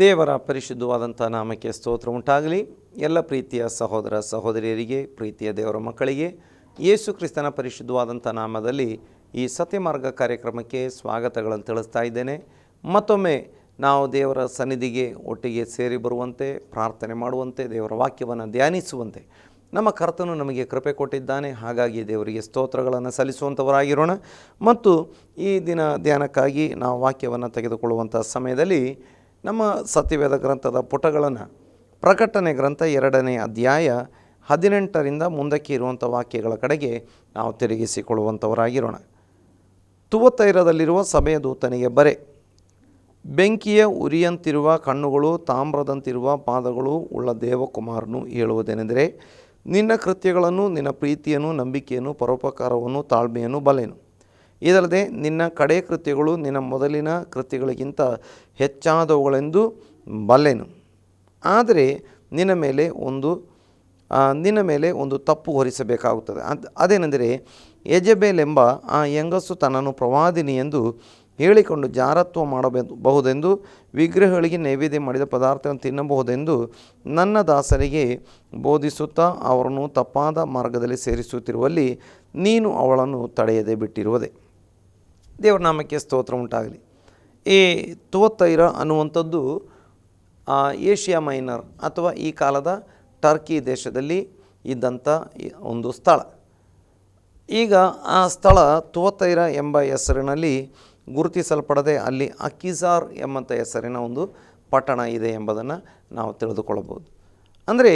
ದೇವರ ಪರಿಶುದ್ಧವಾದಂಥ ನಾಮಕ್ಕೆ ಸ್ತೋತ್ರ ಉಂಟಾಗಲಿ. ಎಲ್ಲ ಪ್ರೀತಿಯ ಸಹೋದರ ಸಹೋದರಿಯರಿಗೆ, ಪ್ರೀತಿಯ ದೇವರ ಮಕ್ಕಳಿಗೆ ಯೇಸು ಕ್ರಿಸ್ತನ ಪರಿಶುದ್ಧವಾದಂಥ ನಾಮದಲ್ಲಿ ಈ ಸತ್ಯಮಾರ್ಗ ಕಾರ್ಯಕ್ರಮಕ್ಕೆ ಸ್ವಾಗತಗಳನ್ನು ತಿಳಿಸ್ತಾ ಇದ್ದೇನೆ. ಮತ್ತೊಮ್ಮೆ ನಾವು ದೇವರ ಸನ್ನಿಧಿಗೆ ಒಟ್ಟಿಗೆ ಸೇರಿ ಬರುವಂತೆ, ಪ್ರಾರ್ಥನೆ ಮಾಡುವಂತೆ, ದೇವರ ವಾಕ್ಯವನ್ನು ಧ್ಯಾನಿಸುವಂತೆ ನಮ್ಮ ಕರ್ತನು ನಮಗೆ ಕೃಪೆ ಕೊಟ್ಟಿದ್ದಾನೆ. ಹಾಗಾಗಿ ದೇವರಿಗೆ ಸ್ತೋತ್ರಗಳನ್ನು ಸಲ್ಲಿಸುವಂಥವರಾಗಿರೋಣ. ಮತ್ತು ಈ ದಿನ ಧ್ಯಾನಕ್ಕಾಗಿ ನಾವು ವಾಕ್ಯವನ್ನು ತೆಗೆದುಕೊಳ್ಳುವಂಥ ಸಮಯದಲ್ಲಿ ನಮ್ಮ ಸತ್ಯವೇದ ಗ್ರಂಥದ ಪುಟಗಳನ್ನು ಪ್ರಕಟಣೆ ಗ್ರಂಥ ಎರಡನೇ ಅಧ್ಯಾಯ ಹದಿನೆಂಟರಿಂದ ಮುಂದಕ್ಕೆ ಇರುವಂಥ ವಾಕ್ಯಗಳ ಕಡೆಗೆ ನಾವು ತಿರುಗಿಸಿಕೊಳ್ಳುವಂಥವರಾಗಿರೋಣ. ತುವತೈರದಲ್ಲಿರುವ ಸಭೆಯ ದೂತನಿಗೆ ಬರೆ, ಬೆಂಕಿಯ ಉರಿಯಂತಿರುವ ಕಣ್ಣುಗಳು, ತಾಮ್ರದಂತಿರುವ ಪಾದಗಳು ಉಳ್ಳ ದೇವಕುಮಾರನು ಹೇಳುವುದೇನೆಂದರೆ, ನಿನ್ನ ಕೃತ್ಯಗಳನ್ನು, ನಿನ್ನ ಪ್ರೀತಿಯನ್ನು, ನಂಬಿಕೆಯನ್ನು, ಪರೋಪಕಾರವನ್ನು, ತಾಳ್ಮೆಯನ್ನು ಬಲೆನು ಇದಲ್ಲದೆ ನಿನ್ನ ಕಡೆ ಕೃತ್ಯಗಳು ನಿನ್ನ ಮೊದಲಿನ ಕೃತ್ಯಗಳಿಗಿಂತ ಹೆಚ್ಚಾದವುಗಳೆಂದು ಬಲ್ಲೆನು. ಆದರೆ ನಿನ್ನ ಮೇಲೆ ಒಂದು ನಿನ್ನ ಮೇಲೆ ಒಂದು ತಪ್ಪು ಹೊರಿಸಬೇಕಾಗುತ್ತದೆ. ಅದು, ಅದೇನೆಂದರೆ ಯಜಬೇಲೆಂಬ ಆ ಹೆಂಗಸು ತನ್ನನ್ನು ಪ್ರವಾದಿನಿ ಎಂದು ಹೇಳಿಕೊಂಡು ಜಾರತ್ವ ಮಾಡಬಹುದೆಂದು, ವಿಗ್ರಹಗಳಿಗೆ ನೈವೇದ್ಯ ಮಾಡಿದ ಪದಾರ್ಥವನ್ನು ತಿನ್ನಬಹುದೆಂದು ನನ್ನ ದಾಸರಿಗೆ ಬೋಧಿಸುತ್ತಾ ಅವರನ್ನು ತಪ್ಪಾದ ಮಾರ್ಗದಲ್ಲಿ ಸೇರಿಸುತ್ತಿರುವಲ್ಲಿ ನೀನು ಅವಳನ್ನು ತಡೆಯದೆ ಬಿಟ್ಟಿರುವುದೇ. ದೇವರ ನಾಮಕ್ಕೆ ಸ್ತೋತ್ರ ಉಂಟಾಗಲಿ. ಈ ತೋತೈರ ಅನ್ನುವಂಥದ್ದು ಏಷ್ಯಾ ಮೈನರ್ ಅಥವಾ ಈ ಕಾಲದ ಟರ್ಕಿ ದೇಶದಲ್ಲಿ ಇದ್ದಂಥ ಒಂದು ಸ್ಥಳ. ಈಗ ಆ ಸ್ಥಳ ತೋತೈರ ಎಂಬ ಹೆಸರಿನಲ್ಲಿ ಗುರುತಿಸಲ್ಪಡದೆ ಅಲ್ಲಿ ಅಕ್ಕಿಜಾರ್ ಎಂಬಂಥ ಹೆಸರಿನ ಒಂದು ಪಟ್ಟಣ ಇದೆ ಎಂಬುದನ್ನು ನಾವು ತಿಳಿದುಕೊಳ್ಳಬಹುದು. ಅಂದರೆ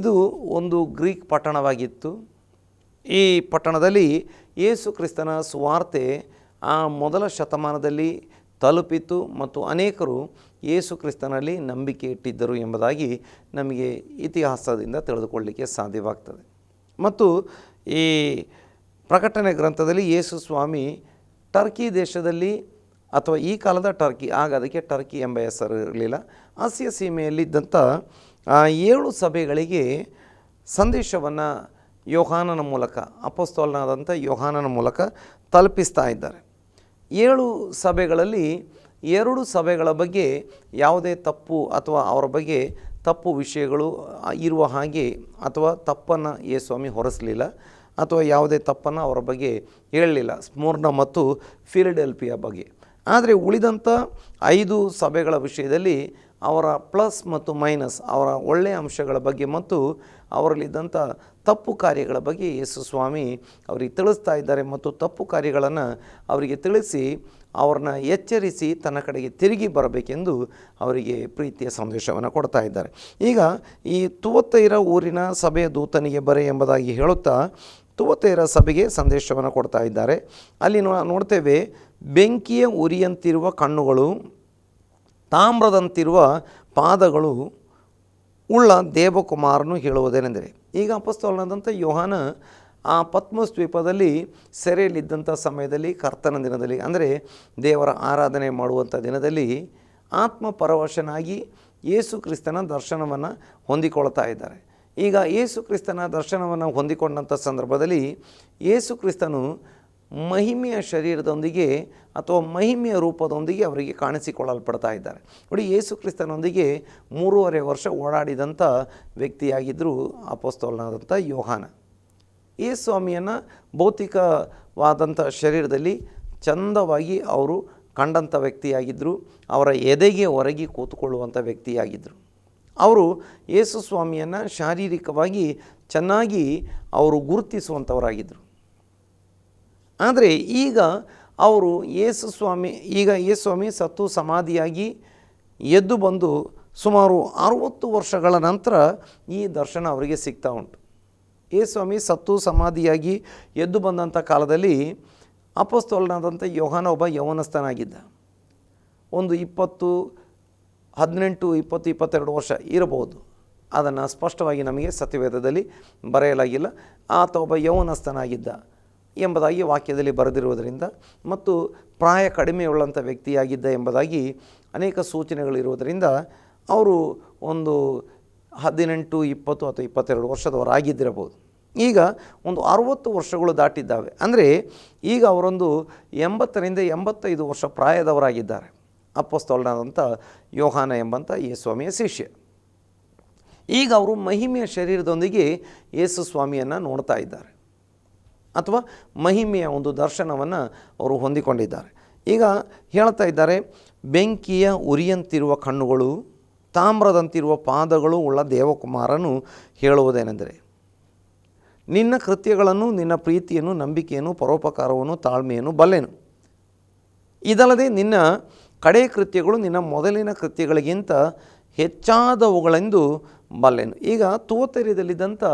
ಇದು ಒಂದು ಗ್ರೀಕ್ ಪಟ್ಟಣವಾಗಿತ್ತು. ಈ ಪಟ್ಟಣದಲ್ಲಿ ಯೇಸು ಕ್ರಿಸ್ತನ ಸುವಾರ್ತೆ ಆ ಮೊದಲ ಶತಮಾನದಲ್ಲಿ ತಲುಪಿತು ಮತ್ತು ಅನೇಕರು ಯೇಸು ಕ್ರಿಸ್ತನಲ್ಲಿ ನಂಬಿಕೆ ಇಟ್ಟಿದ್ದರು ಎಂಬುದಾಗಿ ನಮಗೆ ಇತಿಹಾಸದಿಂದ ತಿಳಿದುಕೊಳ್ಳಲಿಕ್ಕೆ ಸಾಧ್ಯವಾಗ್ತದೆ. ಮತ್ತು ಈ ಪ್ರಕಟಣೆ ಗ್ರಂಥದಲ್ಲಿ ಯೇಸು ಸ್ವಾಮಿ ಟರ್ಕಿ ದೇಶದಲ್ಲಿ ಅಥವಾ ಈ ಕಾಲದ ಟರ್ಕಿ, ಆಗ ಅದಕ್ಕೆ ಟರ್ಕಿ ಎಂಬ ಹೆಸರು ಇರಲಿಲ್ಲ. ಆಸಿಯ ಸೀಮೆಯಲ್ಲಿದ್ದಂಥ ಏಳು ಸಭೆಗಳಿಗೆ ಸಂದೇಶವನ್ನು ಯೋಹಾನನ ಮೂಲಕ, ಅಪಸ್ತೋಲನಾದಂಥ ಯೋಹಾನನ ಮೂಲಕ ತಲುಪಿಸ್ತಾ ಇದ್ದಾರೆ. ಏಳು ಸಭೆಗಳಲ್ಲಿ ಎರಡು ಸಭೆಗಳ ಬಗ್ಗೆ ಯಾವುದೇ ತಪ್ಪು ಅಥವಾ ಅವರ ಬಗ್ಗೆ ತಪ್ಪು ವಿಷಯಗಳು ಇರುವ ಹಾಗೆ ಅಥವಾ ತಪ್ಪನ್ನು ಯೇ ಸ್ವಾಮಿ ಹೊರಸಲಿಲ್ಲ ಅಥವಾ ಯಾವುದೇ ತಪ್ಪನ್ನು ಅವರ ಬಗ್ಗೆ ಹೇಳಲಿಲ್ಲ. ಸ್ಮೂರ್ಣ ಮತ್ತು ಫಿಲಡೆಲ್ಫಿಯ ಬಗ್ಗೆ. ಆದರೆ ಉಳಿದಂಥ ಐದು ಸಭೆಗಳ ವಿಷಯದಲ್ಲಿ ಅವರ ಪ್ಲಸ್ ಮತ್ತು ಮೈನಸ್ ಅವರ ಒಳ್ಳೆಯ ಅಂಶಗಳ ಬಗ್ಗೆ ಮತ್ತು ಅವರಲ್ಲಿದ್ದಂಥ ತಪ್ಪು ಕಾರ್ಯಗಳ ಬಗ್ಗೆ ಯೇಸು ಸ್ವಾಮಿ ಅವರಿಗೆ ತಿಳಿಸ್ತಾ ಇದ್ದಾರೆ ಮತ್ತು ತಪ್ಪು ಕಾರ್ಯಗಳನ್ನು ಅವರಿಗೆ ತಿಳಿಸಿ ಅವ್ರನ್ನ ಎಚ್ಚರಿಸಿ ತನ್ನ ಕಡೆಗೆ ತಿರುಗಿ ಬರಬೇಕೆಂದು ಅವರಿಗೆ ಪ್ರೀತಿಯ ಸಂದೇಶವನ್ನು ಕೊಡ್ತಾ ಇದ್ದಾರೆ. ಈಗ ಈ ತುವತ್ತೈರ ಊರಿನ ಸಭೆಯ ದೂತನಿಗೆ ಬರೆ ಎಂಬುದಾಗಿ ಹೇಳುತ್ತಾ ತುವತ್ತೈರ ಸಭೆಗೆ ಸಂದೇಶವನ್ನು ಕೊಡ್ತಾ ಇದ್ದಾರೆ. ಅಲ್ಲಿ ನೋಡ್ತೇವೆ, ಬೆಂಕಿಯ ಉರಿಯಂತಿರುವ ಕಣ್ಣುಗಳು, ತಾಮ್ರದಂತಿರುವ ಪಾದಗಳು ಉಳ್ಳ ದೇವಕುಮಾರನು ಹೇಳುವುದೇನೆಂದರೆ, ಈಗ ಅಪಸ್ತೋಲನದಂಥ ಯೋಹಾನ ಆ ಪದ್ಮಸ್ ದ್ವೀಪದಲ್ಲಿ ಸೆರೆಯಲ್ಲಿದ್ದಂಥ ಸಮಯದಲ್ಲಿ, ಕರ್ತನ ದಿನದಲ್ಲಿ, ಅಂದರೆ ದೇವರ ಆರಾಧನೆ ಮಾಡುವಂಥ ದಿನದಲ್ಲಿ ಆತ್ಮ ಪರವಶನಾಗಿ ಯೇಸು ಕ್ರಿಸ್ತನ ದರ್ಶನವನ್ನು ಹೊಂದಿಕೊಳ್ತಾ ಇದ್ದಾರೆ. ಈಗ ಯೇಸು ಕ್ರಿಸ್ತನ ದರ್ಶನವನ್ನು ಹೊಂದಿಕೊಂಡಂಥ ಸಂದರ್ಭದಲ್ಲಿ ಯೇಸು ಕ್ರಿಸ್ತನು ಮಹಿಮೆಯ ಶರೀರದೊಂದಿಗೆ ಅಥವಾ ಮಹಿಮೆಯ ರೂಪದೊಂದಿಗೆ ಅವರಿಗೆ ಕಾಣಿಸಿಕೊಳ್ಳಲ್ಪಡ್ತಾ ಇದ್ದಾರೆ. ನೋಡಿ, ಯೇಸು ಕ್ರಿಸ್ತನೊಂದಿಗೆ ಮೂರುವರೆ ವರ್ಷ ಓಡಾಡಿದಂಥ ವ್ಯಕ್ತಿಯಾಗಿದ್ದರು ಅಪೋಸ್ತೋಲನಾದಂಥ ಯೋಹಾನ. ಈ ಸ್ವಾಮಿಯನ್ನು ಭೌತಿಕವಾದಂಥ ಶರೀರದಲ್ಲಿ ಚಂದವಾಗಿ ಅವರು ಕಂಡಂಥ ವ್ಯಕ್ತಿಯಾಗಿದ್ದರು. ಅವರ ಎದೆಗೆ ಹೊರಗಿ ಕೂತುಕೊಳ್ಳುವಂಥ ವ್ಯಕ್ತಿಯಾಗಿದ್ದರು. ಅವರು ಯೇಸು ಸ್ವಾಮಿಯನ್ನು ಶಾರೀರಿಕವಾಗಿ ಚೆನ್ನಾಗಿ ಅವರು ಗುರುತಿಸುವಂಥವರಾಗಿದ್ದರು. ಆದರೆ ಈಗ ಅವರು ಯೇಸು ಸ್ವಾಮಿ, ಈಗ ಯೇಸು ಸ್ವಾಮಿ ಸತ್ತು ಸಮಾಧಿಯಾಗಿ ಎದ್ದು ಬಂದು ಸುಮಾರು ಅರುವತ್ತು ವರ್ಷಗಳ ನಂತರ ಈ ದರ್ಶನ ಅವರಿಗೆ ಸಿಗ್ತಾ ಉಂಟು. ಸ್ವಾಮಿ ಸತ್ತು ಸಮಾಧಿಯಾಗಿ ಎದ್ದು ಬಂದಂಥ ಕಾಲದಲ್ಲಿ ಅಪಸ್ತೋಲನಾದಂಥ ಯೋಹಾನ ಒಬ್ಬ ಯೌವನಸ್ಥನಾಗಿದ್ದ. ಒಂದು ಇಪ್ಪತ್ತು, ಹದಿನೆಂಟು, ಇಪ್ಪತ್ತು, ಇಪ್ಪತ್ತೆರಡು ವರ್ಷ ಇರಬಹುದು. ಅದನ್ನು ಸ್ಪಷ್ಟವಾಗಿ ನಮಗೆ ಸತ್ಯವೇದದಲ್ಲಿ ಬರೆಯಲಾಗಿಲ್ಲ. ಆತ ಒಬ್ಬ ಯೌವನಸ್ಥನಾಗಿದ್ದ. ಎಂಬುದಾಗಿ ವಾಕ್ಯದಲ್ಲಿ ಬರೆದಿರುವುದರಿಂದ ಮತ್ತು ಪ್ರಾಯ ಕಡಿಮೆಯುಳ್ಳಂಥ ವ್ಯಕ್ತಿಯಾಗಿದ್ದ ಎಂಬುದಾಗಿ ಅನೇಕ ಸೂಚನೆಗಳಿರುವುದರಿಂದ ಅವರು ಒಂದು ಹದಿನೆಂಟು, ಇಪ್ಪತ್ತು ಅಥವಾ ಇಪ್ಪತ್ತೆರಡು ವರ್ಷದವರಾಗಿದ್ದಿರಬಹುದು. ಈಗ ಒಂದು ಅರುವತ್ತು ವರ್ಷಗಳು ದಾಟಿದ್ದಾವೆ. ಅಂದರೆ ಈಗ ಅವರೊಂದು ಎಂಬತ್ತರಿಂದ ಎಂಬತ್ತೈದು ವರ್ಷ ಪ್ರಾಯದವರಾಗಿದ್ದಾರೆ. ಅಪ್ಪಸ್ತೋಲನಾದಂಥ ಯೋಹಾನ ಎಂಬಂಥ ಯೇಸ್ವಾಮಿಯ ಸ್ವಾಮಿಯ ಶಿಷ್ಯ. ಈಗ ಅವರು ಮಹಿಮೆಯ ಶರೀರದೊಂದಿಗೆ ಯೇಸು ಸ್ವಾಮಿಯನ್ನು ನೋಡ್ತಾ ಇದ್ದಾರೆ. ಅಥವಾ ಮಹಿಮೆಯ ಒಂದು ದರ್ಶನವನ್ನು ಅವರು ಹೊಂದಿಕೊಂಡಿದ್ದಾರೆ. ಈಗ ಹೇಳ್ತಾ ಇದ್ದಾರೆ, ಬೆಂಕಿಯ ಉರಿಯಂತಿರುವ ಕಣ್ಣುಗಳು, ತಾಮ್ರದಂತಿರುವ ಪಾದಗಳು ಉಳ್ಳ ದೇವಕುಮಾರನು ಹೇಳುವುದೇನೆಂದರೆ, ನಿನ್ನ ಕೃತ್ಯಗಳನ್ನು, ನಿನ್ನ ಪ್ರೀತಿಯನ್ನು, ನಂಬಿಕೆಯನ್ನು, ಪರೋಪಕಾರವನ್ನು, ತಾಳ್ಮೆಯನ್ನು ಬಲ್ಲೆನು. ಇದಲ್ಲದೆ ನಿನ್ನ ಕಡೆ ಕೃತ್ಯಗಳು, ನಿನ್ನ ಮೊದಲಿನ ಕೃತ್ಯಗಳಿಗಿಂತ ಹೆಚ್ಚಾದವುಗಳೆಂದು ಬಲ್ಲೆನು. ಈಗ ತೋತರಿದಲ್ಲಿದ್ದಂಥ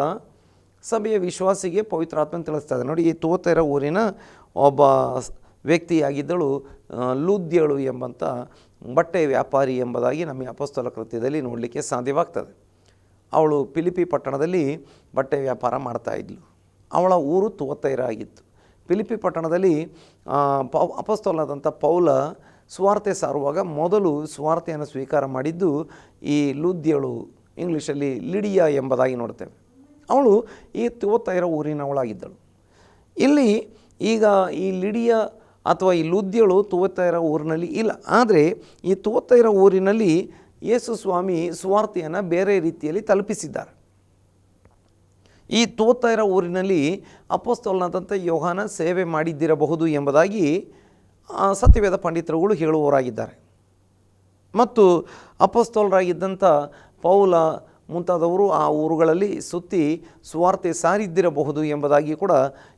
ಸಭೆಯ ವಿಶ್ವಾಸಿಗೆ ಪವಿತ್ರಾತ್ಮನ ತಿಳಿಸ್ತಾ ಇದೆ ನೋಡಿ, ಈ ತೋತೆರ ಊರಿನ ಒಬ್ಬ ವ್ಯಕ್ತಿಯಾಗಿದ್ದಳು ಲೂದ್ಯಳು ಎಂಬಂಥ ಬಟ್ಟೆ ವ್ಯಾಪಾರಿ ಎಂಬುದಾಗಿ ನಮಗೆ ಅಪಸ್ತಲ ಕೃತ್ಯದಲ್ಲಿ ನೋಡಲಿಕ್ಕೆ ಸಾಧ್ಯವಾಗ್ತದೆ. ಅವಳು ಪಿಲಿಪಿ ಪಟ್ಟಣದಲ್ಲಿ ಬಟ್ಟೆ ವ್ಯಾಪಾರ ಮಾಡ್ತಾ ಅವಳ ಊರು ತೋತೈರ ಆಗಿತ್ತು. ಪಿಲಿಪಿ ಪಟ್ಟಣದಲ್ಲಿ ಪೌ, ಅಪಸ್ತೋಲನಾದಂಥ ಪೌಲ ಸುವಾರ್ತೆ ಸಾರುವಾಗ ಮೊದಲು ಸುವಾರ್ತೆಯನ್ನು ಸ್ವೀಕಾರ ಮಾಡಿದ್ದು ಈ ಲೂದ್ಯಳು, ಇಂಗ್ಲೀಷಲ್ಲಿ ಲಿಡಿಯಾ ಎಂಬುದಾಗಿ ನೋಡ್ತೇವೆ ಅವಳು ಈ ತಿವತ್ತೈರ ಊರಿನವಳಾಗಿದ್ದಳು. ಇಲ್ಲಿ ಈಗ ಈ ಲಿಡಿಯ ಅಥವಾ ಈ ಲುದ್ಯಳು ತುವತ್ತೈರ ಊರಿನಲ್ಲಿ ಇಲ್ಲ. ಆದರೆ ಈ ತುವತ್ತೈರ ಊರಿನಲ್ಲಿ ಯೇಸು ಸ್ವಾಮಿ ಸುವಾರ್ತೆಯನ್ನು ಬೇರೆ ರೀತಿಯಲ್ಲಿ ತಲುಪಿಸಿದ್ದಾರೆ. ಈ ತೋತೈರ ಊರಿನಲ್ಲಿ ಅಪ್ಪಸ್ತೋಲ್ನಾದಂಥ ಯೋಹಾನ ಸೇವೆ ಮಾಡಿದ್ದಿರಬಹುದು ಎಂಬುದಾಗಿ ಸತ್ಯವೇದ ಪಂಡಿತರುಗಳು ಹೇಳುವವರಾಗಿದ್ದಾರೆ. ಮತ್ತು ಅಪೋಸ್ತೋಲರಾಗಿದ್ದಂಥ ಪೌಲ ಮುಂತಾದವರು ಆ ಊರುಗಳಲ್ಲಿ ಸುತ್ತಿ ಸುವಾರ್ತೆ ಸಾರಿದ್ದಿರಬಹುದು ಎಂಬುದಾಗಿ ಕೂಡ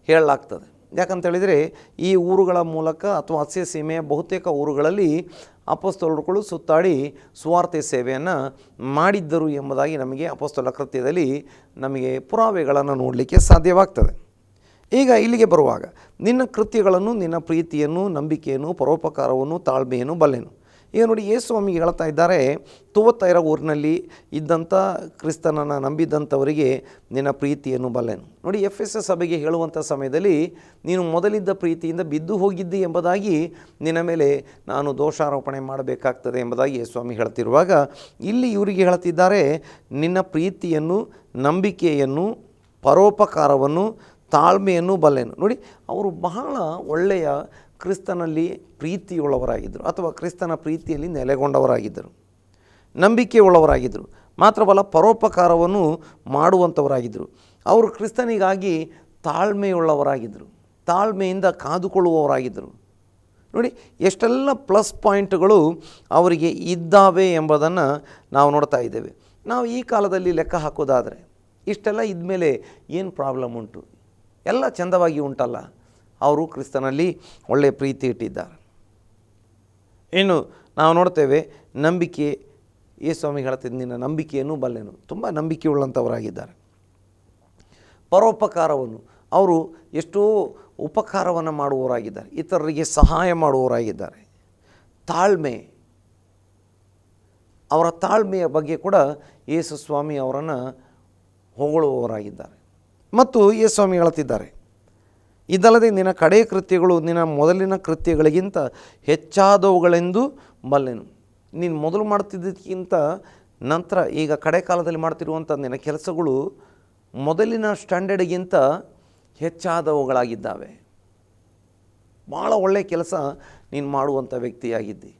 ಹೇಳಲಾಗ್ತದೆ. ಯಾಕಂತೇಳಿದರೆ ಈ ಊರುಗಳ ಮೂಲಕ ಅಥವಾ ಹಸ್ಯ ಸೀಮೆಯ ಬಹುತೇಕ ಊರುಗಳಲ್ಲಿ ಅಪಸ್ತೋಲರುಗಳು ಸುತ್ತಾಡಿ ಸುವಾರ್ತೆ ಸೇವೆಯನ್ನು ಮಾಡಿದ್ದರು ಎಂಬುದಾಗಿ ನಮಗೆ ಅಪಸ್ತೋಲ ಕೃತ್ಯದಲ್ಲಿ ನಮಗೆ ಪುರಾವೆಗಳನ್ನು ನೋಡಲಿಕ್ಕೆ ಸಾಧ್ಯವಾಗ್ತದೆ. ಈಗ ಇಲ್ಲಿಗೆ ಬರುವಾಗ, ನಿನ್ನ ಕೃತ್ಯಗಳನ್ನು, ನಿನ್ನ ಪ್ರೀತಿಯನ್ನು, ನಂಬಿಕೆಯನ್ನು, ಪರೋಪಕಾರವನ್ನು, ತಾಳ್ಮೆಯನ್ನು, ಬಲ್ಲೆನು. ಈಗ ನೋಡಿ ಯೇಸು ಸ್ವಾಮಿ ಹೇಳ್ತಾ ಇದ್ದಾರೆ ತುವತ್ತೈರ ಊರಿನಲ್ಲಿ ಇದ್ದಂಥ ಕ್ರಿಸ್ತನನ್ನು ನಂಬಿದ್ದಂಥವರಿಗೆ ನಿನ್ನ ಪ್ರೀತಿಯನ್ನು ಬಲ್ಲೆನು. ನೋಡಿ ಎಫ್ ಎಸ್ ಎಸ್ ಸಭೆಗೆ ಹೇಳುವಂಥ ಸಮಯದಲ್ಲಿ, ನೀನು ಮೊದಲಿದ್ದ ಪ್ರೀತಿಯಿಂದ ಬಿದ್ದು ಹೋಗಿದ್ದಿ ಎಂಬುದಾಗಿ ನಿನ್ನ ಮೇಲೆ ನಾನು ದೋಷಾರೋಪಣೆ ಮಾಡಬೇಕಾಗ್ತದೆ ಎಂಬುದಾಗಿ ಸ್ವಾಮಿ ಹೇಳ್ತಿರುವಾಗ, ಇಲ್ಲಿ ಇವರಿಗೆ ಹೇಳ್ತಿದ್ದಾರೆ, ನಿನ್ನ ಪ್ರೀತಿಯನ್ನು, ನಂಬಿಕೆಯನ್ನು, ಪರೋಪಕಾರವನ್ನು, ತಾಳ್ಮೆಯನ್ನು ಬಲ್ಲೆನು. ನೋಡಿ, ಅವರು ಬಹಳ ಒಳ್ಳೆಯ ಕ್ರಿಸ್ತನಲ್ಲಿ ಪ್ರೀತಿಯುಳ್ಳವರಾಗಿದ್ದರು ಅಥವಾ ಕ್ರಿಸ್ತನ ಪ್ರೀತಿಯಲ್ಲಿ ನೆಲೆಗೊಂಡವರಾಗಿದ್ದರು, ನಂಬಿಕೆಯುಳ್ಳವರಾಗಿದ್ದರು, ಮಾತ್ರವಲ್ಲ ಪರೋಪಕಾರವನ್ನು ಮಾಡುವಂಥವರಾಗಿದ್ದರು. ಅವರು ಕ್ರಿಸ್ತನಿಗಾಗಿ ತಾಳ್ಮೆಯುಳ್ಳವರಾಗಿದ್ದರು, ತಾಳ್ಮೆಯಿಂದ ಕಾದುಕೊಳ್ಳುವವರಾಗಿದ್ದರು. ನೋಡಿ, ಎಷ್ಟೆಲ್ಲ ಪ್ಲಸ್ ಪಾಯಿಂಟ್ಗಳು ಅವರಿಗೆ ಇದ್ದಾವೆ ಎಂಬುದನ್ನು ನಾವು ನೋಡ್ತಾ ಇದ್ದೇವೆ. ನಾವು ಈ ಕಾಲದಲ್ಲಿ ಲೆಕ್ಕ ಹಾಕೋದಾದರೆ ಇಷ್ಟೆಲ್ಲ ಇದ್ಮೇಲೆ ಏನು ಪ್ರಾಬ್ಲಮ್ ಉಂಟು? ಎಲ್ಲ ಚಂದವಾಗಿ ಉಂಟಲ್ಲ. ಅವರು ಕ್ರಿಸ್ತನಲ್ಲಿ ಒಳ್ಳೆಯ ಪ್ರೀತಿ ಇಟ್ಟಿದ್ದಾರೆ. ಇನ್ನು ನಾವು ನೋಡ್ತೇವೆ ನಂಬಿಕೆ, ಯೇಸು ಸ್ವಾಮಿ ಹೇಳ್ತಿದ್ದ ನಿನ್ನ ನಂಬಿಕೆಯನ್ನು ಬಲ್ಲೆನು. ತುಂಬ ನಂಬಿಕೆಯುಳ್ಳಂಥವರಾಗಿದ್ದಾರೆ. ಪರೋಪಕಾರವನ್ನು, ಅವರು ಎಷ್ಟೋ ಉಪಕಾರವನ್ನು ಮಾಡುವವರಾಗಿದ್ದಾರೆ. ಇತರರಿಗೆ ಸಹಾಯ ಮಾಡುವವರಾಗಿದ್ದಾರೆ. ತಾಳ್ಮೆ, ಅವರ ತಾಳ್ಮೆಯ ಬಗ್ಗೆ ಕೂಡ ಯೇಸು ಸ್ವಾಮಿ ಅವರನ್ನು ಹೊಗಳುವವರಾಗಿದ್ದಾರೆ. ಮತ್ತು ಯೇಸು ಸ್ವಾಮಿ ಹೇಳ್ತಿದ್ದಾರೆ ಇದಲ್ಲದೆ ನಿನ್ನ ಕಡೆ ಕೃತ್ಯಗಳು ನಿನ್ನ ಮೊದಲಿನ ಕೃತ್ಯಗಳಿಗಿಂತ ಹೆಚ್ಚಾದವುಗಳೆಂದು ಬಲ್ಲೆನು ನೀನು ಮೊದಲು ಮಾಡ್ತಿದ್ದಕ್ಕಿಂತ ನಂತರ ಈಗ ಕಡೆ ಕಾಲದಲ್ಲಿ ಮಾಡ್ತಿರುವಂಥ ನಿನ್ನ ಕೆಲಸಗಳು ಮೊದಲಿನ ಸ್ಟ್ಯಾಂಡರ್ಡ್ಗಿಂತ ಹೆಚ್ಚಾದವುಗಳಾಗಿದ್ದಾವೆ. ಭಾಳ ಒಳ್ಳೆಯ ಕೆಲಸ ನೀನು ಮಾಡುವಂಥ ವ್ಯಕ್ತಿಯಾಗಿದ್ದಿ.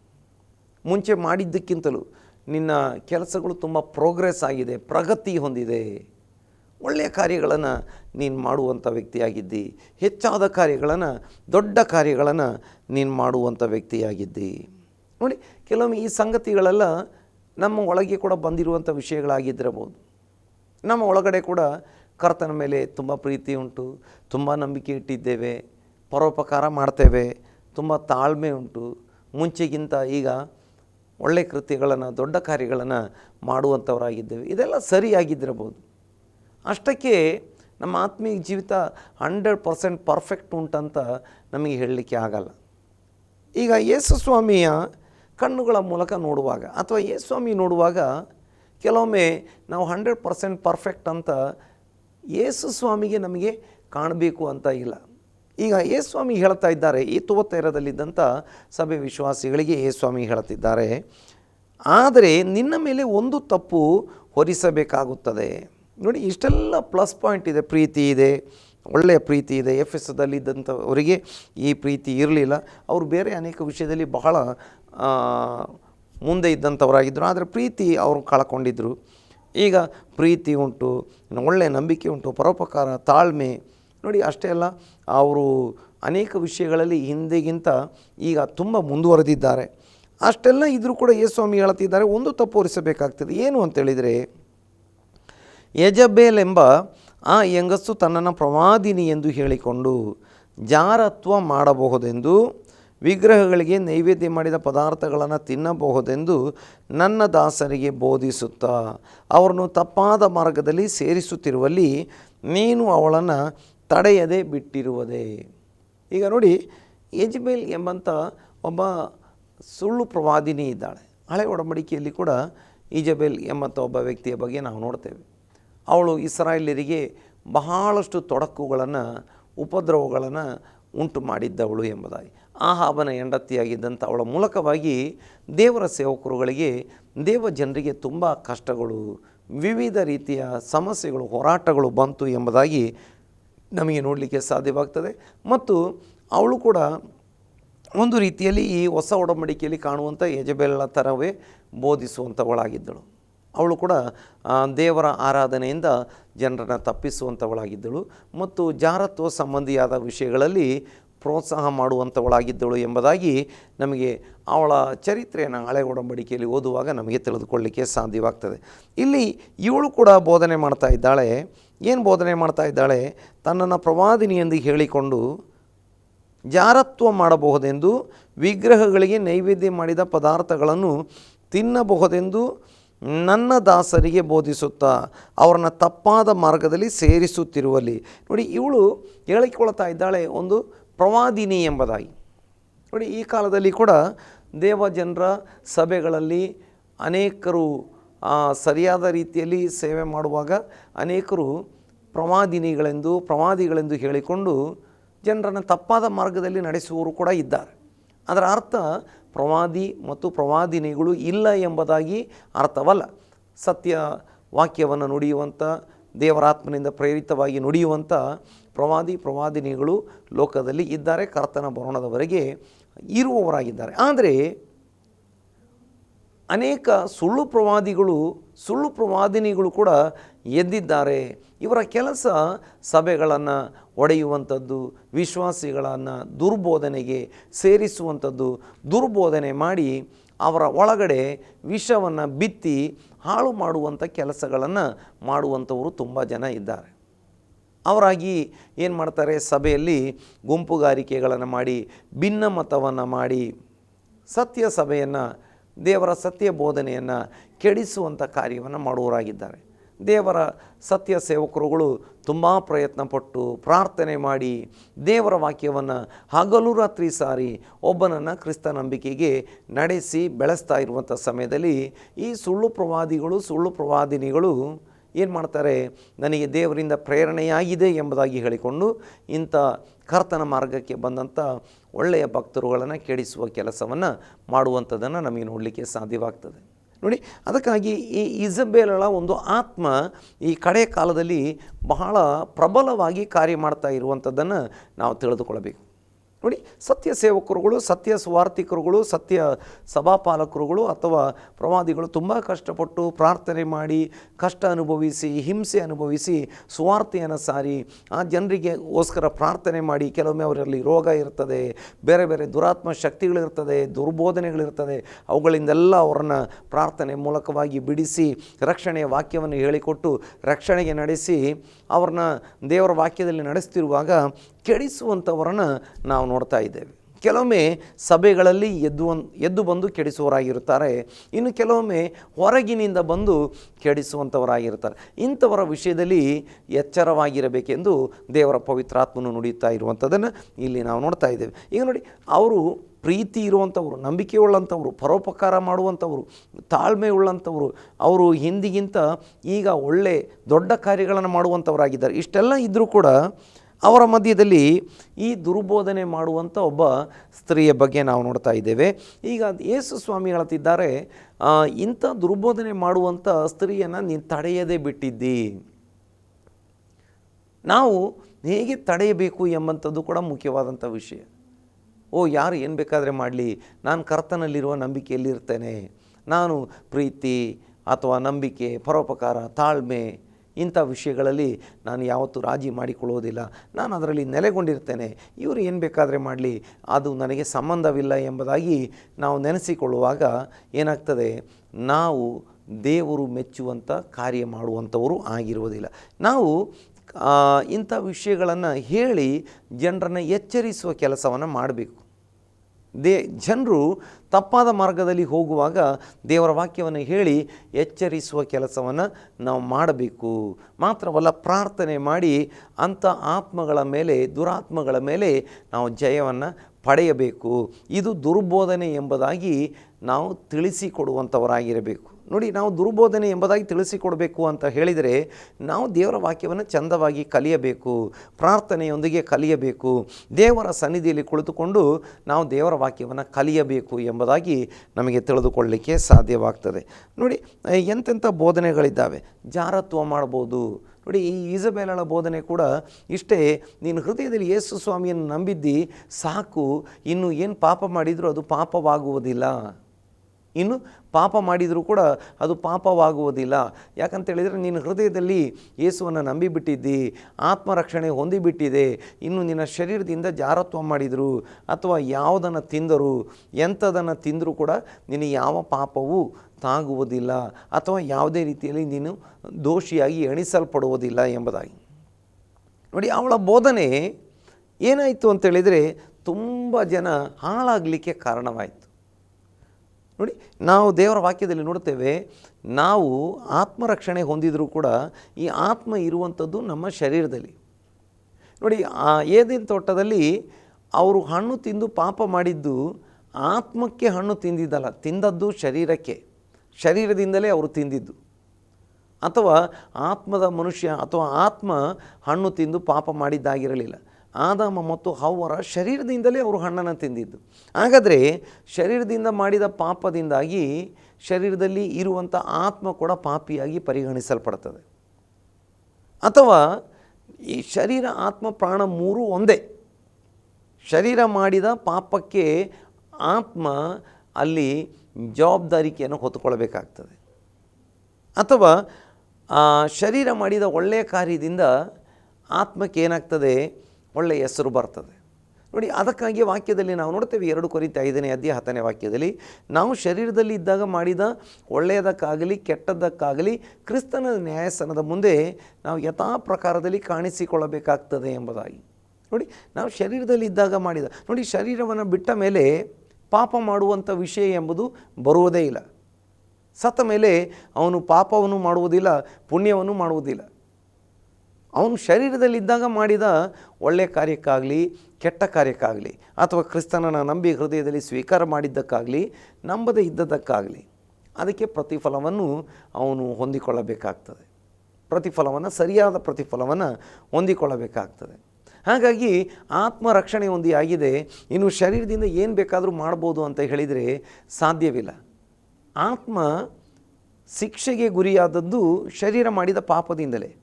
ಮುಂಚೆ ಮಾಡಿದ್ದಕ್ಕಿಂತಲೂ ನಿನ್ನ ಕೆಲಸಗಳು ತುಂಬ ಪ್ರೋಗ್ರೆಸ್ ಆಗಿದೆ, ಪ್ರಗತಿ ಹೊಂದಿದೆ. ಒಳ್ಳೆಯ ಕಾರ್ಯಗಳನ್ನು ನೀನು ಮಾಡುವಂಥ ವ್ಯಕ್ತಿಯಾಗಿದ್ದಿ. ಹೆಚ್ಚಾದ ಕಾರ್ಯಗಳನ್ನು, ದೊಡ್ಡ ಕಾರ್ಯಗಳನ್ನು ನೀನು ಮಾಡುವಂಥ ವ್ಯಕ್ತಿಯಾಗಿದ್ದಿ. ನೋಡಿ, ಕೆಲವೊಮ್ಮೆ ಈ ಸಂಗತಿಗಳೆಲ್ಲ ನಮ್ಮ ಒಳಗೆ ಕೂಡ ಬಂದಿರುವಂಥ ವಿಷಯಗಳಾಗಿದ್ದಿರಬಹುದು. ನಮ್ಮ ಒಳಗಡೆ ಕೂಡ ಕರ್ತನ ಮೇಲೆ ತುಂಬ ಪ್ರೀತಿ ಉಂಟು, ತುಂಬ ನಂಬಿಕೆ ಇಟ್ಟಿದ್ದೇವೆ, ಪರೋಪಕಾರ ಮಾಡ್ತೇವೆ, ತುಂಬ ತಾಳ್ಮೆ ಉಂಟು. ಮುಂಚೆಗಿಂತ ಈಗ ಒಳ್ಳೆಯ ಕೃತ್ಯಗಳನ್ನು, ದೊಡ್ಡ ಕಾರ್ಯಗಳನ್ನು ಮಾಡುವಂಥವರಾಗಿದ್ದೇವೆ ಇದೆಲ್ಲ ಸರಿಯಾಗಿದ್ದಿರಬಹುದು. ಅಷ್ಟಕ್ಕೆ ನಮ್ಮ ಆತ್ಮೀಯ ಜೀವಿತ ಹಂಡ್ರೆಡ್ ಪರ್ಸೆಂಟ್ ಪರ್ಫೆಕ್ಟ್ ಉಂಟಂತ ನಮಗೆ ಹೇಳಲಿಕ್ಕೆ ಆಗಲ್ಲ. ಈಗ ಯೇಸು ಸ್ವಾಮಿಯ ಕಣ್ಣುಗಳ ಮೂಲಕ ನೋಡುವಾಗ ಅಥವಾ ಯೇಸು ಸ್ವಾಮಿ ನೋಡುವಾಗ ಕೆಲವೊಮ್ಮೆ ನಾವು ಹಂಡ್ರೆಡ್ ಪರ್ಸೆಂಟ್ ಪರ್ಫೆಕ್ಟ್ ಅಂತ ಯೇಸು ಸ್ವಾಮಿಗೆ ನಮಗೆ ಕಾಣಬೇಕು ಅಂತ ಇಲ್ಲ. ಈಗ ಯೇಸು ಸ್ವಾಮಿ ಹೇಳ್ತಾ ಇದ್ದಾರೆ, ಈ ತುವತ್ತೈರದಲ್ಲಿದ್ದಂಥ ಸಭೆ ವಿಶ್ವಾಸಿಗಳಿಗೆ ಯೇಸು ಸ್ವಾಮಿ ಹೇಳ್ತಿದ್ದಾರೆ ಆದರೆ ನಿನ್ನ ಮೇಲೆ ಒಂದು ತಪ್ಪು ಹೊರಿಸಬೇಕಾಗುತ್ತದೆ. ನೋಡಿ, ಇಷ್ಟೆಲ್ಲ ಪ್ಲಸ್ ಪಾಯಿಂಟ್ ಇದೆ, ಪ್ರೀತಿ ಇದೆ, ಒಳ್ಳೆಯ ಪ್ರೀತಿ ಇದೆ ಎಫ್ ಎಸ್ ದಲ್ಲಿದ್ದಂಥವರಿಗೆ ಈ ಪ್ರೀತಿ ಇರಲಿಲ್ಲ. ಅವರು ಬೇರೆ ಅನೇಕ ವಿಷಯದಲ್ಲಿ ಬಹಳ ಮುಂದೆ ಇದ್ದಂಥವರಾಗಿದ್ದರು. ಆದರೆ ಪ್ರೀತಿ ಅವರು ಕಳ್ಕೊಂಡಿದ್ದರು ಈಗ ಪ್ರೀತಿ ಉಂಟು, ಒಳ್ಳೆಯ ನಂಬಿಕೆ ಉಂಟು, ಪರೋಪಕಾರ, ತಾಳ್ಮೆ. ನೋಡಿ, ಅಷ್ಟೇ ಅಲ್ಲ, ಅವರು ಅನೇಕ ವಿಷಯಗಳಲ್ಲಿ ಹಿಂದೆಗಿಂತ ಈಗ ತುಂಬ ಮುಂದುವರೆದಿದ್ದಾರೆ. ಅಷ್ಟೆಲ್ಲ ಇದ್ದರೂ ಕೂಡ ಯೇಸ್ವಾಮಿ ಹೇಳ್ತಿದ್ದಾರೆ, ಒಂದು ತಪ್ಪು ಏನು ಅಂತೇಳಿದರೆ ಯಜಬೇಲ್ ಎಂಬ ಆ ಹೆಂಗಸ್ಸು ತನ್ನನ್ನು ಪ್ರವಾದಿನಿ ಎಂದು ಹೇಳಿಕೊಂಡು, ಜಾರತ್ವ ಮಾಡಬಹುದೆಂದು, ವಿಗ್ರಹಗಳಿಗೆ ನೈವೇದ್ಯ ಮಾಡಿದ ಪದಾರ್ಥಗಳನ್ನು ತಿನ್ನಬಹುದೆಂದು ನನ್ನ ದಾಸರಿಗೆ ಬೋಧಿಸುತ್ತಾ, ಅವರನ್ನು ತಪ್ಪಾದ ಮಾರ್ಗದಲ್ಲಿ ಸೇರಿಸುತ್ತಿರುವಲ್ಲಿ ನೀನು ಅವಳನ್ನು ತಡೆಯದೆ ಬಿಟ್ಟಿರುವುದೇ. ಈಗ ನೋಡಿ, ಯಜ್ಬೇಲ್ ಎಂಬಂಥ ಒಬ್ಬ ಸುಳ್ಳು ಪ್ರವಾದಿನಿ ಇದ್ದಾಳೆ. ಹಳೆ ಒಡಂಬಡಿಕೆಯಲ್ಲಿ ಕೂಡ ಈಜಬೇಲ್ ಎಂಬಂಥ ಒಬ್ಬ ವ್ಯಕ್ತಿಯ ಬಗ್ಗೆ ನಾವು ನೋಡ್ತೇವೆ. ಅವಳು ಇಸ್ರಾಯೇಲರಿಗೆ ಬಹಳಷ್ಟು ತೊಡಕುಗಳನ್ನು, ಉಪದ್ರವಗಳನ್ನು ಉಂಟು ಮಾಡಿದ್ದವಳು ಎಂಬುದಾಗಿ. ಆಹಾಬನ ಹೆಂಡತಿಯಾಗಿದ್ದಂಥ ಅವಳ ಮೂಲಕವಾಗಿ ದೇವರ ಸೇವಕರುಗಳಿಗೆ, ದೇವ ಜನರಿಗೆ ತುಂಬ ಕಷ್ಟಗಳು, ವಿವಿಧ ರೀತಿಯ ಸಮಸ್ಯೆಗಳು, ಹೋರಾಟಗಳು ಬಂತು ಎಂಬುದಾಗಿ ನಮಗೆ ನೋಡಲಿಕ್ಕೆ ಸಾಧ್ಯವಾಗ್ತದೆ. ಮತ್ತು ಅವಳು ಕೂಡ ಒಂದು ರೀತಿಯಲ್ಲಿ ಈ ಹೊಸ ಒಡಂಬಡಿಕೆಯಲ್ಲಿ ಕಾಣುವಂಥ ಯಜಬೆಲ್ಲ ಥರವೇ ಬೋಧಿಸುವಂಥವಳಾಗಿದ್ದಳು ಅವಳು ಕೂಡ ದೇವರ ಆರಾಧನೆಯಿಂದ ಜನರನ್ನು ತಪ್ಪಿಸುವಂಥವಳಾಗಿದ್ದಳು ಮತ್ತು ಜಾರತ್ವ ಸಂಬಂಧಿಯಾದ ವಿಷಯಗಳಲ್ಲಿ ಪ್ರೋತ್ಸಾಹ ಮಾಡುವಂಥವಳಾಗಿದ್ದಳು ಎಂಬುದಾಗಿ ನಮಗೆ ಅವಳ ಚರಿತ್ರೆಯನ್ನು ಹಳೆ ಒಡಂಬಡಿಕೆಯಲ್ಲಿ ಓದುವಾಗ ನಮಗೆ ತಿಳಿದುಕೊಳ್ಳಲಿಕ್ಕೆ ಸಾಧ್ಯವಾಗ್ತದೆ. ಇಲ್ಲಿ ಇವಳು ಕೂಡ ಬೋಧನೆ ಮಾಡ್ತಾ ಇದ್ದಾಳೆ. ಏನು ಬೋಧನೆ ಮಾಡ್ತಾ ಇದ್ದಾಳೆ? ತನ್ನನ್ನು ಪ್ರವಾದಿನಿ ಎಂದು ಹೇಳಿಕೊಂಡು ಜಾರತ್ವ ಮಾಡಬಹುದೆಂದು, ವಿಗ್ರಹಗಳಿಗೆ ನೈವೇದ್ಯ ಮಾಡಿದ ಪದಾರ್ಥಗಳನ್ನು ತಿನ್ನಬಹುದೆಂದು ನನ್ನ ದಾಸರಿಗೆ ಬೋಧಿಸುತ್ತಾ ಅವರನ್ನು ತಪ್ಪಾದ ಮಾರ್ಗದಲ್ಲಿ ಸೇರಿಸುತ್ತಿರುವಲ್ಲಿ. ನೋಡಿ, ಇವಳು ಹೇಳಿಕೊಳ್ತಾ ಇದ್ದಾಳೆ ಒಂದು ಪ್ರವಾದಿನಿ ಎಂಬುದಾಗಿ. ನೋಡಿ, ಈ ಕಾಲದಲ್ಲಿ ಕೂಡ ದೇವ ಜನರ ಸಭೆಗಳಲ್ಲಿ ಅನೇಕರು ಸರಿಯಾದ ರೀತಿಯಲ್ಲಿ ಸೇವೆ ಮಾಡುವಾಗ ಅನೇಕರು ಪ್ರವಾದಿನಿಗಳೆಂದು, ಪ್ರವಾದಿಗಳೆಂದು ಹೇಳಿಕೊಂಡು ಜನರನ್ನು ತಪ್ಪಾದ ಮಾರ್ಗದಲ್ಲಿ ನಡೆಸುವವರು ಕೂಡ ಇದ್ದಾರೆ. ಅದರ ಅರ್ಥ ಪ್ರವಾದಿ ಮತ್ತು ಪ್ರವಾದಿನಿಗಳು ಇಲ್ಲ ಎಂಬುದಾಗಿ ಅರ್ಥವಲ್ಲ. ಸತ್ಯ ವಾಕ್ಯವನ್ನು ನುಡಿಯುವಂಥ, ದೇವರಾತ್ಮನಿಂದ ಪ್ರೇರಿತವಾಗಿ ನುಡಿಯುವಂಥ ಪ್ರವಾದಿ, ಪ್ರವಾದಿನಿಗಳು ಲೋಕದಲ್ಲಿ ಇದ್ದಾರೆ, ಕರ್ತನ ಭರಣದವರೆಗೆ ಇರುವವರಾಗಿದ್ದಾರೆ. ಆದರೆ ಅನೇಕ ಸುಳ್ಳು ಪ್ರವಾದಿಗಳು, ಸುಳ್ಳು ಪ್ರವಾದಿನಿಗಳು ಕೂಡ ಎದ್ದಿದ್ದಾರೆ. ಇವರ ಕೆಲಸ ಸಭೆಗಳನ್ನು ಒಡೆಯುವಂಥದ್ದು, ವಿಶ್ವಾಸಿಗಳನ್ನು ದುರ್ಬೋಧನೆಗೆ ಸೇರಿಸುವಂಥದ್ದು, ದುರ್ಬೋಧನೆ ಮಾಡಿ ಅವರ ಒಳಗಡೆ ವಿಷವನ್ನು ಬಿತ್ತಿ ಹಾಳು ಮಾಡುವಂಥ ಕೆಲಸಗಳನ್ನು ಮಾಡುವಂಥವರು ತುಂಬ ಜನ ಇದ್ದಾರೆ. ಅವರಾಗಿ ಏನು ಮಾಡ್ತಾರೆ? ಸಭೆಯಲ್ಲಿ ಗುಂಪುಗಾರಿಕೆಗಳನ್ನು ಮಾಡಿ, ಭಿನ್ನ ಮತವನ್ನು ಮಾಡಿ, ಸತ್ಯ ಸಭೆಯನ್ನು, ದೇವರ ಸತ್ಯ ಬೋಧನೆಯನ್ನು ಕೆಡಿಸುವಂಥ ಕಾರ್ಯವನ್ನು ಮಾಡುವವರಾಗಿದ್ದಾರೆ. ದೇವರ ಸತ್ಯ ಸೇವಕರುಗಳು ತುಂಬ ಪ್ರಯತ್ನಪಟ್ಟು ಪ್ರಾರ್ಥನೆ ಮಾಡಿ ದೇವರ ವಾಕ್ಯವನ್ನು ಹಗಲು ರಾತ್ರಿ ಸಾರಿ ಒಬ್ಬನನ್ನು ಕ್ರಿಸ್ತ ನಂಬಿಕೆಗೆ ನಡೆಸಿ ಬೆಳೆಸ್ತಾ ಇರುವಂಥ ಸಮಯದಲ್ಲಿ ಈ ಸುಳ್ಳು ಪ್ರವಾದಿಗಳು, ಸುಳ್ಳು ಪ್ರವಾದಿನಿಗಳು ಏನು ಮಾಡ್ತಾರೆ? ನನಗೆ ದೇವರಿಂದ ಪ್ರೇರಣೆಯಾಗಿದೆ ಎಂಬುದಾಗಿ ಹೇಳಿಕೊಂಡು ಇಂಥ ಕರ್ತನ ಮಾರ್ಗಕ್ಕೆ ಬಂದಂಥ ಒಳ್ಳೆಯ ಭಕ್ತರುಗಳನ್ನು ಕೆಡಿಸುವ ಕೆಲಸವನ್ನು ಮಾಡುವಂಥದ್ದನ್ನು ನಮಗೆ ನೋಡಲಿಕ್ಕೆ ಸಾಧ್ಯವಾಗ್ತದೆ. ನೋಡಿ, ಅದಕ್ಕಾಗಿ ಈ ಇಸಬೇಲಳ ಒಂದು ಆತ್ಮ ಈ ಕಡೆ ಕಾಲದಲ್ಲಿ ಬಹಳ ಪ್ರಬಲವಾಗಿ ಕಾರ್ಯ ಮಾಡ್ತಾ ಇರುವಂಥದ್ದನ್ನು ನಾವು ತಿಳಿದುಕೊಳ್ಳಬೇಕು. ನೋಡಿ, ಸತ್ಯ ಸೇವಕರುಗಳು, ಸತ್ಯ ಸ್ವಾರ್ಥಿಕರುಗಳು, ಸತ್ಯ ಸಭಾಪಾಲಕರುಗಳು ಅಥವಾ ಪ್ರವಾದಿಗಳು ತುಂಬ ಕಷ್ಟಪಟ್ಟು ಪ್ರಾರ್ಥನೆ ಮಾಡಿ, ಕಷ್ಟ ಅನುಭವಿಸಿ, ಹಿಂಸೆ ಅನುಭವಿಸಿ, ಸುವಾರ್ತೆಯನ್ನು ಸಾರಿ, ಆ ಜನರಿಗೆ ಗೋಸ್ಕರ ಪ್ರಾರ್ಥನೆ ಮಾಡಿ, ಕೆಲವೊಮ್ಮೆ ಅವರಲ್ಲಿ ರೋಗ ಇರ್ತದೆ, ಬೇರೆ ಬೇರೆ ದುರಾತ್ಮ ಶಕ್ತಿಗಳಿರ್ತದೆ, ದುರ್ಬೋಧನೆಗಳಿರ್ತದೆ, ಅವುಗಳಿಂದೆಲ್ಲ ಅವರನ್ನು ಪ್ರಾರ್ಥನೆ ಮೂಲಕವಾಗಿ ಬಿಡಿಸಿ, ರಕ್ಷಣೆಯ ವಾಕ್ಯವನ್ನು ಹೇಳಿಕೊಟ್ಟು ರಕ್ಷಣೆಗೆ ನಡೆಸಿ, ಅವ್ರನ್ನ ದೇವರ ವಾಕ್ಯದಲ್ಲಿ ನಡೆಸ್ತಿರುವಾಗ ಕೆಡಿಸುವಂಥವರನ್ನು ನಾವು ನೋಡ್ತಾ ಇದ್ದೇವೆ. ಕೆಲವೊಮ್ಮೆ ಸಭೆಗಳಲ್ಲಿ ಎದ್ದು ಎದ್ದು ಬಂದು ಕೆಡಿಸುವವರಾಗಿರುತ್ತಾರೆ. ಇನ್ನು ಕೆಲವೊಮ್ಮೆ ಹೊರಗಿನಿಂದ ಬಂದು ಕೆಡಿಸುವಂಥವರಾಗಿರ್ತಾರೆ ಇಂಥವರ ವಿಷಯದಲ್ಲಿ ಎಚ್ಚರವಾಗಿರಬೇಕೆಂದು ದೇವರ ಪವಿತ್ರಾತ್ಮನು ನುಡಿಯುತ್ತಾ ಇರುವಂಥದ್ದನ್ನು ಇಲ್ಲಿ ನಾವು ನೋಡ್ತಾ ಇದ್ದೇವೆ. ಈಗ ನೋಡಿ, ಅವರು ಪ್ರೀತಿ ಇರುವಂಥವ್ರು ನಂಬಿಕೆ ಉಳ್ಳಂಥವ್ರು ಪರೋಪಕಾರ ಮಾಡುವಂಥವ್ರು ತಾಳ್ಮೆ ಉಳ್ಳಂಥವ್ರು ಅವರು ಹಿಂದಿಗಿಂತ ಈಗ ಒಳ್ಳೆ ದೊಡ್ಡ ಕಾರ್ಯಗಳನ್ನು ಮಾಡುವಂಥವರಾಗಿದ್ದಾರೆ. ಇಷ್ಟೆಲ್ಲ ಇದ್ದರೂ ಕೂಡ ಅವರ ಮಧ್ಯದಲ್ಲಿ ಈ ದುರ್ಬೋಧನೆ ಮಾಡುವಂಥ ಒಬ್ಬ ಸ್ತ್ರೀಯ ಬಗ್ಗೆ ನಾವು ನೋಡ್ತಾ ಇದ್ದೇವೆ. ಈಗ ಯೇಸು ಸ್ವಾಮಿ ಹೇಳ್ತಿದ್ದಾರೆ ಇಂಥ ದುರ್ಬೋಧನೆ ಮಾಡುವಂಥ ಸ್ತ್ರೀಯನ್ನು ನೀನು ತಡೆಯದೇ ಬಿಟ್ಟಿದ್ದಿ. ನಾವು ಹೇಗೆ ತಡೆಯಬೇಕು ಎಂಬಂಥದ್ದು ಕೂಡ ಮುಖ್ಯವಾದಂಥ ವಿಷಯ. ಓ, ಯಾರು ಏನು ಬೇಕಾದರೆ ಮಾಡಲಿ. ನಾನು ಕರ್ತನಲ್ಲಿರುವ ನಂಬಿಕೆಯಲ್ಲಿರ್ತೇನೆ. ನಾನು ಪ್ರೀತಿ ಅಥವಾ ನಂಬಿಕೆ, ಪರೋಪಕಾರ, ತಾಳ್ಮೆ ಇಂಥ ವಿಷಯಗಳಲ್ಲಿ ನಾನು ಯಾವತ್ತೂ ರಾಜಿ ಮಾಡಿಕೊಳ್ಳುವುದಿಲ್ಲ. ನಾನು ಅದರಲ್ಲಿ ನೆಲೆಗೊಂಡಿರ್ತೇನೆ. ಇವರು ಏನು ಬೇಕಾದರೆ ಮಾಡಲಿ. ಅದು ನನಗೆ ಸಂಬಂಧವಿಲ್ಲ ಎಂಬುದಾಗಿ ನಾವು ನೆನೆಸಿಕೊಳ್ಳುವಾಗ ಏನಾಗ್ತದೆ? ನಾವು ದೇವರು ಮೆಚ್ಚುವಂಥ ಕಾರ್ಯ ಮಾಡುವಂಥವರು ಆಗಿರುವುದಿಲ್ಲ. ನಾವು ಇಂಥ ವಿಷಯಗಳನ್ನು ಹೇಳಿ ಜನರನ್ನು ಎಚ್ಚರಿಸುವ ಕೆಲಸವನ್ನು ಮಾಡಬೇಕು. ದೇ ಜನರು ತಪ್ಪಾದ ಮಾರ್ಗದಲ್ಲಿ ಹೋಗುವಾಗ ದೇವರ ವಾಕ್ಯವನ್ನು ಹೇಳಿ ಎಚ್ಚರಿಸುವ ಕೆಲಸವನ್ನು ನಾವು ಮಾಡಬೇಕು. ಮಾತ್ರವಲ್ಲ ಪ್ರಾರ್ಥನೆ ಮಾಡಿ ಅಂಥ ಆತ್ಮಗಳ ಮೇಲೆ, ದುರಾತ್ಮಗಳ ಮೇಲೆ ನಾವು ಜಯವನ್ನು ಪಡೆಯಬೇಕು. ಇದು ದುರ್ಬೋಧನೆ ಎಂಬುದಾಗಿ ನಾವು ತಿಳಿಸಿಕೊಡುವಂಥವರಾಗಿರಬೇಕು. ನೋಡಿ, ನಾವು ದುರ್ಬೋಧನೆ ಎಂಬುದಾಗಿ ತಿಳಿಸಿಕೊಡಬೇಕು ಅಂತ ಹೇಳಿದರೆ ನಾವು ದೇವರ ವಾಕ್ಯವನ್ನು ಚಂದವಾಗಿ ಕಲಿಯಬೇಕು, ಪ್ರಾರ್ಥನೆಯೊಂದಿಗೆ ಕಲಿಯಬೇಕು, ದೇವರ ಸನ್ನಿಧಿಯಲ್ಲಿ ಕುಳಿತುಕೊಂಡು ನಾವು ದೇವರ ವಾಕ್ಯವನ್ನು ಕಲಿಯಬೇಕು ಎಂಬುದಾಗಿ ನಮಗೆ ತಿಳಿದುಕೊಳ್ಳಲಿಕ್ಕೆ ಸಾಧ್ಯವಾಗ್ತದೆ. ನೋಡಿ, ಎಂತೆಂಥ ಬೋಧನೆಗಳಿದ್ದಾವೆ. ಜಾರತ್ವ ಮಾಡ್ಬೋದು. ನೋಡಿ, ಈ ಈಸಬೇಲಳ ಬೋಧನೆ ಕೂಡ ಇಷ್ಟೇ, ನೀನು ಹೃದಯದಲ್ಲಿ ಯೇಸು ಸ್ವಾಮಿಯನ್ನು ನಂಬಿದ್ದಿ ಸಾಕು, ಇನ್ನು ಏನು ಪಾಪ ಮಾಡಿದರೂ ಅದು ಪಾಪವಾಗುವುದಿಲ್ಲ. ಇನ್ನು ಪಾಪ ಮಾಡಿದರೂ ಕೂಡ ಅದು ಪಾಪವಾಗುವುದಿಲ್ಲ. ಯಾಕಂತ ಹೇಳಿದರೆ ನೀನು ಹೃದಯದಲ್ಲಿ ಯೇಸುವನ್ನು ನಂಬಿಬಿಟ್ಟಿದ್ದಿ, ಆತ್ಮರಕ್ಷಣೆ ಹೊಂದಿಬಿಟ್ಟಿದೆ, ಇನ್ನು ನಿನ್ನ ಶರೀರದಿಂದ ಜಾರತ್ವ ಮಾಡಿದರು ಅಥವಾ ಯಾವುದನ್ನು ತಿಂದರು, ಎಂಥದನ್ನು ತಿಂದರೂ ಕೂಡ ನಿನಗೆ ಯಾವ ಪಾಪವೂ ತಾಗುವುದಿಲ್ಲ ಅಥವಾ ಯಾವುದೇ ರೀತಿಯಲ್ಲಿ ನೀನು ದೋಷಿಯಾಗಿ ಎಣಿಸಲ್ಪಡುವುದಿಲ್ಲ ಎಂಬುದಾಗಿ. ನೋಡಿ, ಅವಳ ಬೋಧನೆ ಏನಾಯಿತು ಅಂತೇಳಿದರೆ ತುಂಬ ಜನ ಹಾಳಾಗಲಿಕ್ಕೆ ಕಾರಣವಾಯಿತು. ನೋಡಿ, ನಾವು ದೇವರ ವಾಕ್ಯದಲ್ಲಿ ನೋಡ್ತೇವೆ ನಾವು ಆತ್ಮರಕ್ಷಣೆ ಹೊಂದಿದರೂ ಕೂಡ ಈ ಆತ್ಮ ಇರುವಂಥದ್ದು ನಮ್ಮ ಶರೀರದಲ್ಲಿ. ನೋಡಿ, ಆ ಏದಿನ ತೋಟದಲ್ಲಿ ಅವರು ಹಣ್ಣು ತಿಂದು ಪಾಪ ಮಾಡಿದ್ದು ಆತ್ಮಕ್ಕೆ ಹಣ್ಣು ತಿಂದಿದ್ದಲ್ಲ, ತಿಂದದ್ದು ಶರೀರಕ್ಕೆ. ಶರೀರದಿಂದಲೇ ಅವರು ತಿಂದಿದ್ದು. ಅಥವಾ ಆತ್ಮದ ಮನುಷ್ಯ ಅಥವಾ ಆತ್ಮ ಹಣ್ಣು ತಿಂದು ಪಾಪ ಮಾಡಿದ್ದಾಗಿರಲಿಲ್ಲ. ಆದಾಮ ಮತ್ತು ಹವ್ವರ ಶರೀರದಿಂದಲೇ ಅವರು ಹಣ್ಣನ್ನು ತಿಂದಿದ್ದು. ಹಾಗಾದರೆ ಶರೀರದಿಂದ ಮಾಡಿದ ಪಾಪದಿಂದಾಗಿ ಶರೀರದಲ್ಲಿ ಇರುವಂಥ ಆತ್ಮ ಕೂಡ ಪಾಪಿಯಾಗಿ ಪರಿಗಣಿಸಲ್ಪಡ್ತದೆ. ಅಥವಾ ಈ ಶರೀರ, ಆತ್ಮ, ಪ್ರಾಣ ಮೂರು ಒಂದೇ. ಶರೀರ ಮಾಡಿದ ಪಾಪಕ್ಕೆ ಆತ್ಮ ಅಲ್ಲಿ ಜವಾಬ್ದಾರಿಕೆಯನ್ನು ಹೊತ್ತುಕೊಳ್ಬೇಕಾಗ್ತದೆ. ಅಥವಾ ಶರೀರ ಮಾಡಿದ ಒಳ್ಳೆಯ ಕಾರ್ಯದಿಂದ ಆತ್ಮಕ್ಕೆ ಏನಾಗ್ತದೆ ಒಳ್ಳೆಯ ಹೆಸರು ಬರ್ತದೆ. ನೋಡಿ ಅದಕ್ಕಾಗಿ ವಾಕ್ಯದಲ್ಲಿ ನಾವು ನೋಡ್ತೇವೆ ಎರಡು ಕೊರಿತ ಐದನೇ ಅಧ್ಯಾಯ ಹತ್ತನೇ ವಾಕ್ಯದಲ್ಲಿ, ನಾವು ಶರೀರದಲ್ಲಿ ಇದ್ದಾಗ ಮಾಡಿದ ಒಳ್ಳೆಯದಕ್ಕಾಗಲಿ, ಕೆಟ್ಟದ್ದಕ್ಕಾಗಲಿ, ಕ್ರಿಸ್ತನ ನ್ಯಾಯಸ್ಥಾನದ ಮುಂದೆ ನಾವು ಯಥಾ ಪ್ರಕಾರದಲ್ಲಿ ಕಾಣಿಸಿಕೊಳ್ಳಬೇಕಾಗ್ತದೆ ಎಂಬುದಾಗಿ. ನೋಡಿ, ನಾವು ಶರೀರದಲ್ಲಿ ಇದ್ದಾಗ ಮಾಡಿದ, ನೋಡಿ, ಶರೀರವನ್ನು ಬಿಟ್ಟ ಮೇಲೆ ಪಾಪ ಮಾಡುವಂಥ ವಿಷಯ ಎಂಬುದು ಬರುವುದೇ ಇಲ್ಲ. ಸತ್ತ ಮೇಲೆ ಅವನು ಪಾಪವನ್ನು ಮಾಡುವುದಿಲ್ಲ, ಪುಣ್ಯವನ್ನು ಮಾಡುವುದಿಲ್ಲ. ಅವನು ಶರೀರದಲ್ಲಿದ್ದಾಗ ಮಾಡಿದ ಒಳ್ಳೆಯ ಕಾರ್ಯಕ್ಕಾಗಲಿ, ಕೆಟ್ಟ ಕಾರ್ಯಕ್ಕಾಗಲಿ, ಅಥವಾ ಕ್ರಿಸ್ತನನ್ನು ನಂಬಿ ಹೃದಯದಲ್ಲಿ ಸ್ವೀಕಾರ ಮಾಡಿದ್ದಕ್ಕಾಗಲಿ, ನಂಬದೇ ಇದ್ದದಕ್ಕಾಗಲಿ ಅದಕ್ಕೆ ಪ್ರತಿಫಲವನ್ನು ಅವನು ಹೊಂದಿಕೊಳ್ಳಬೇಕಾಗ್ತದೆ. ಪ್ರತಿಫಲವನ್ನು, ಸರಿಯಾದ ಪ್ರತಿಫಲವನ್ನು ಹೊಂದಿಕೊಳ್ಳಬೇಕಾಗ್ತದೆ. ಹಾಗಾಗಿ ಆತ್ಮರಕ್ಷಣೆ ಒಂದು ಆಗಿದೆ. ಇನ್ನು ಶರೀರದಿಂದ ಏನು ಬೇಕಾದರೂ ಮಾಡ್ಬೋದು ಅಂತ ಹೇಳಿದರೆ ಸಾಧ್ಯವಿಲ್ಲ. ಆತ್ಮ ಶಿಕ್ಷೆಗೆ ಗುರಿಯಾದದ್ದು ಶರೀರ ಮಾಡಿದ ಪಾಪದಿಂದಲೇ.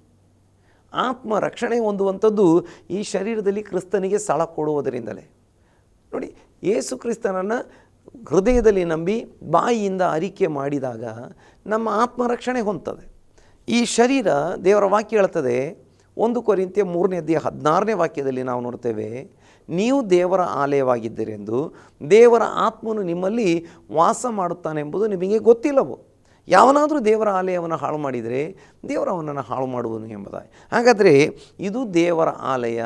ಆತ್ಮ ರಕ್ಷಣೆ ಹೊಂದುವಂಥದ್ದು ಈ ಶರೀರದಲ್ಲಿ ಕ್ರಿಸ್ತನಿಗೆ ಸಳ ಕೊಡುವುದರಿಂದಲೇ. ನೋಡಿ, ಯೇಸು ಕ್ರಿಸ್ತನನ್ನು ಹೃದಯದಲ್ಲಿ ನಂಬಿ ಬಾಯಿಯಿಂದ ಅರಿಕೆ ಮಾಡಿದಾಗ ನಮ್ಮ ಆತ್ಮರಕ್ಷಣೆ ಹೊಂದ್ತದೆ. ಈ ಶರೀರ ದೇವರ ವಾಕ್ಯ ಹೇಳ್ತದೆ, ಒಂದು ಕೊರಿಂತೆ ಮೂರನೇ ಅಧ್ಯಾಯ ಹದಿನಾರನೇ ವಾಕ್ಯದಲ್ಲಿ ನಾವು ನೋಡ್ತೇವೆ, ನೀವು ದೇವರ ಆಲಯವಾಗಿದ್ದೀರೆಂದು ದೇವರ ಆತ್ಮನು ನಿಮ್ಮಲ್ಲಿ ವಾಸ ಮಾಡುತ್ತಾನೆಂಬುದು ನಿಮಗೆ ಗೊತ್ತಿಲ್ಲವೋ? ಯಾವನಾದರೂ ದೇವರ ಆಲಯವನ್ನು ಹಾಳು ಮಾಡಿದರೆ ದೇವರು ಅವನನ್ನು ಹಾಳು ಮಾಡುವನು ಎಂಬುದಾಗಿ. ಹಾಗಾದರೆ ಇದು ದೇವರ ಆಲಯ.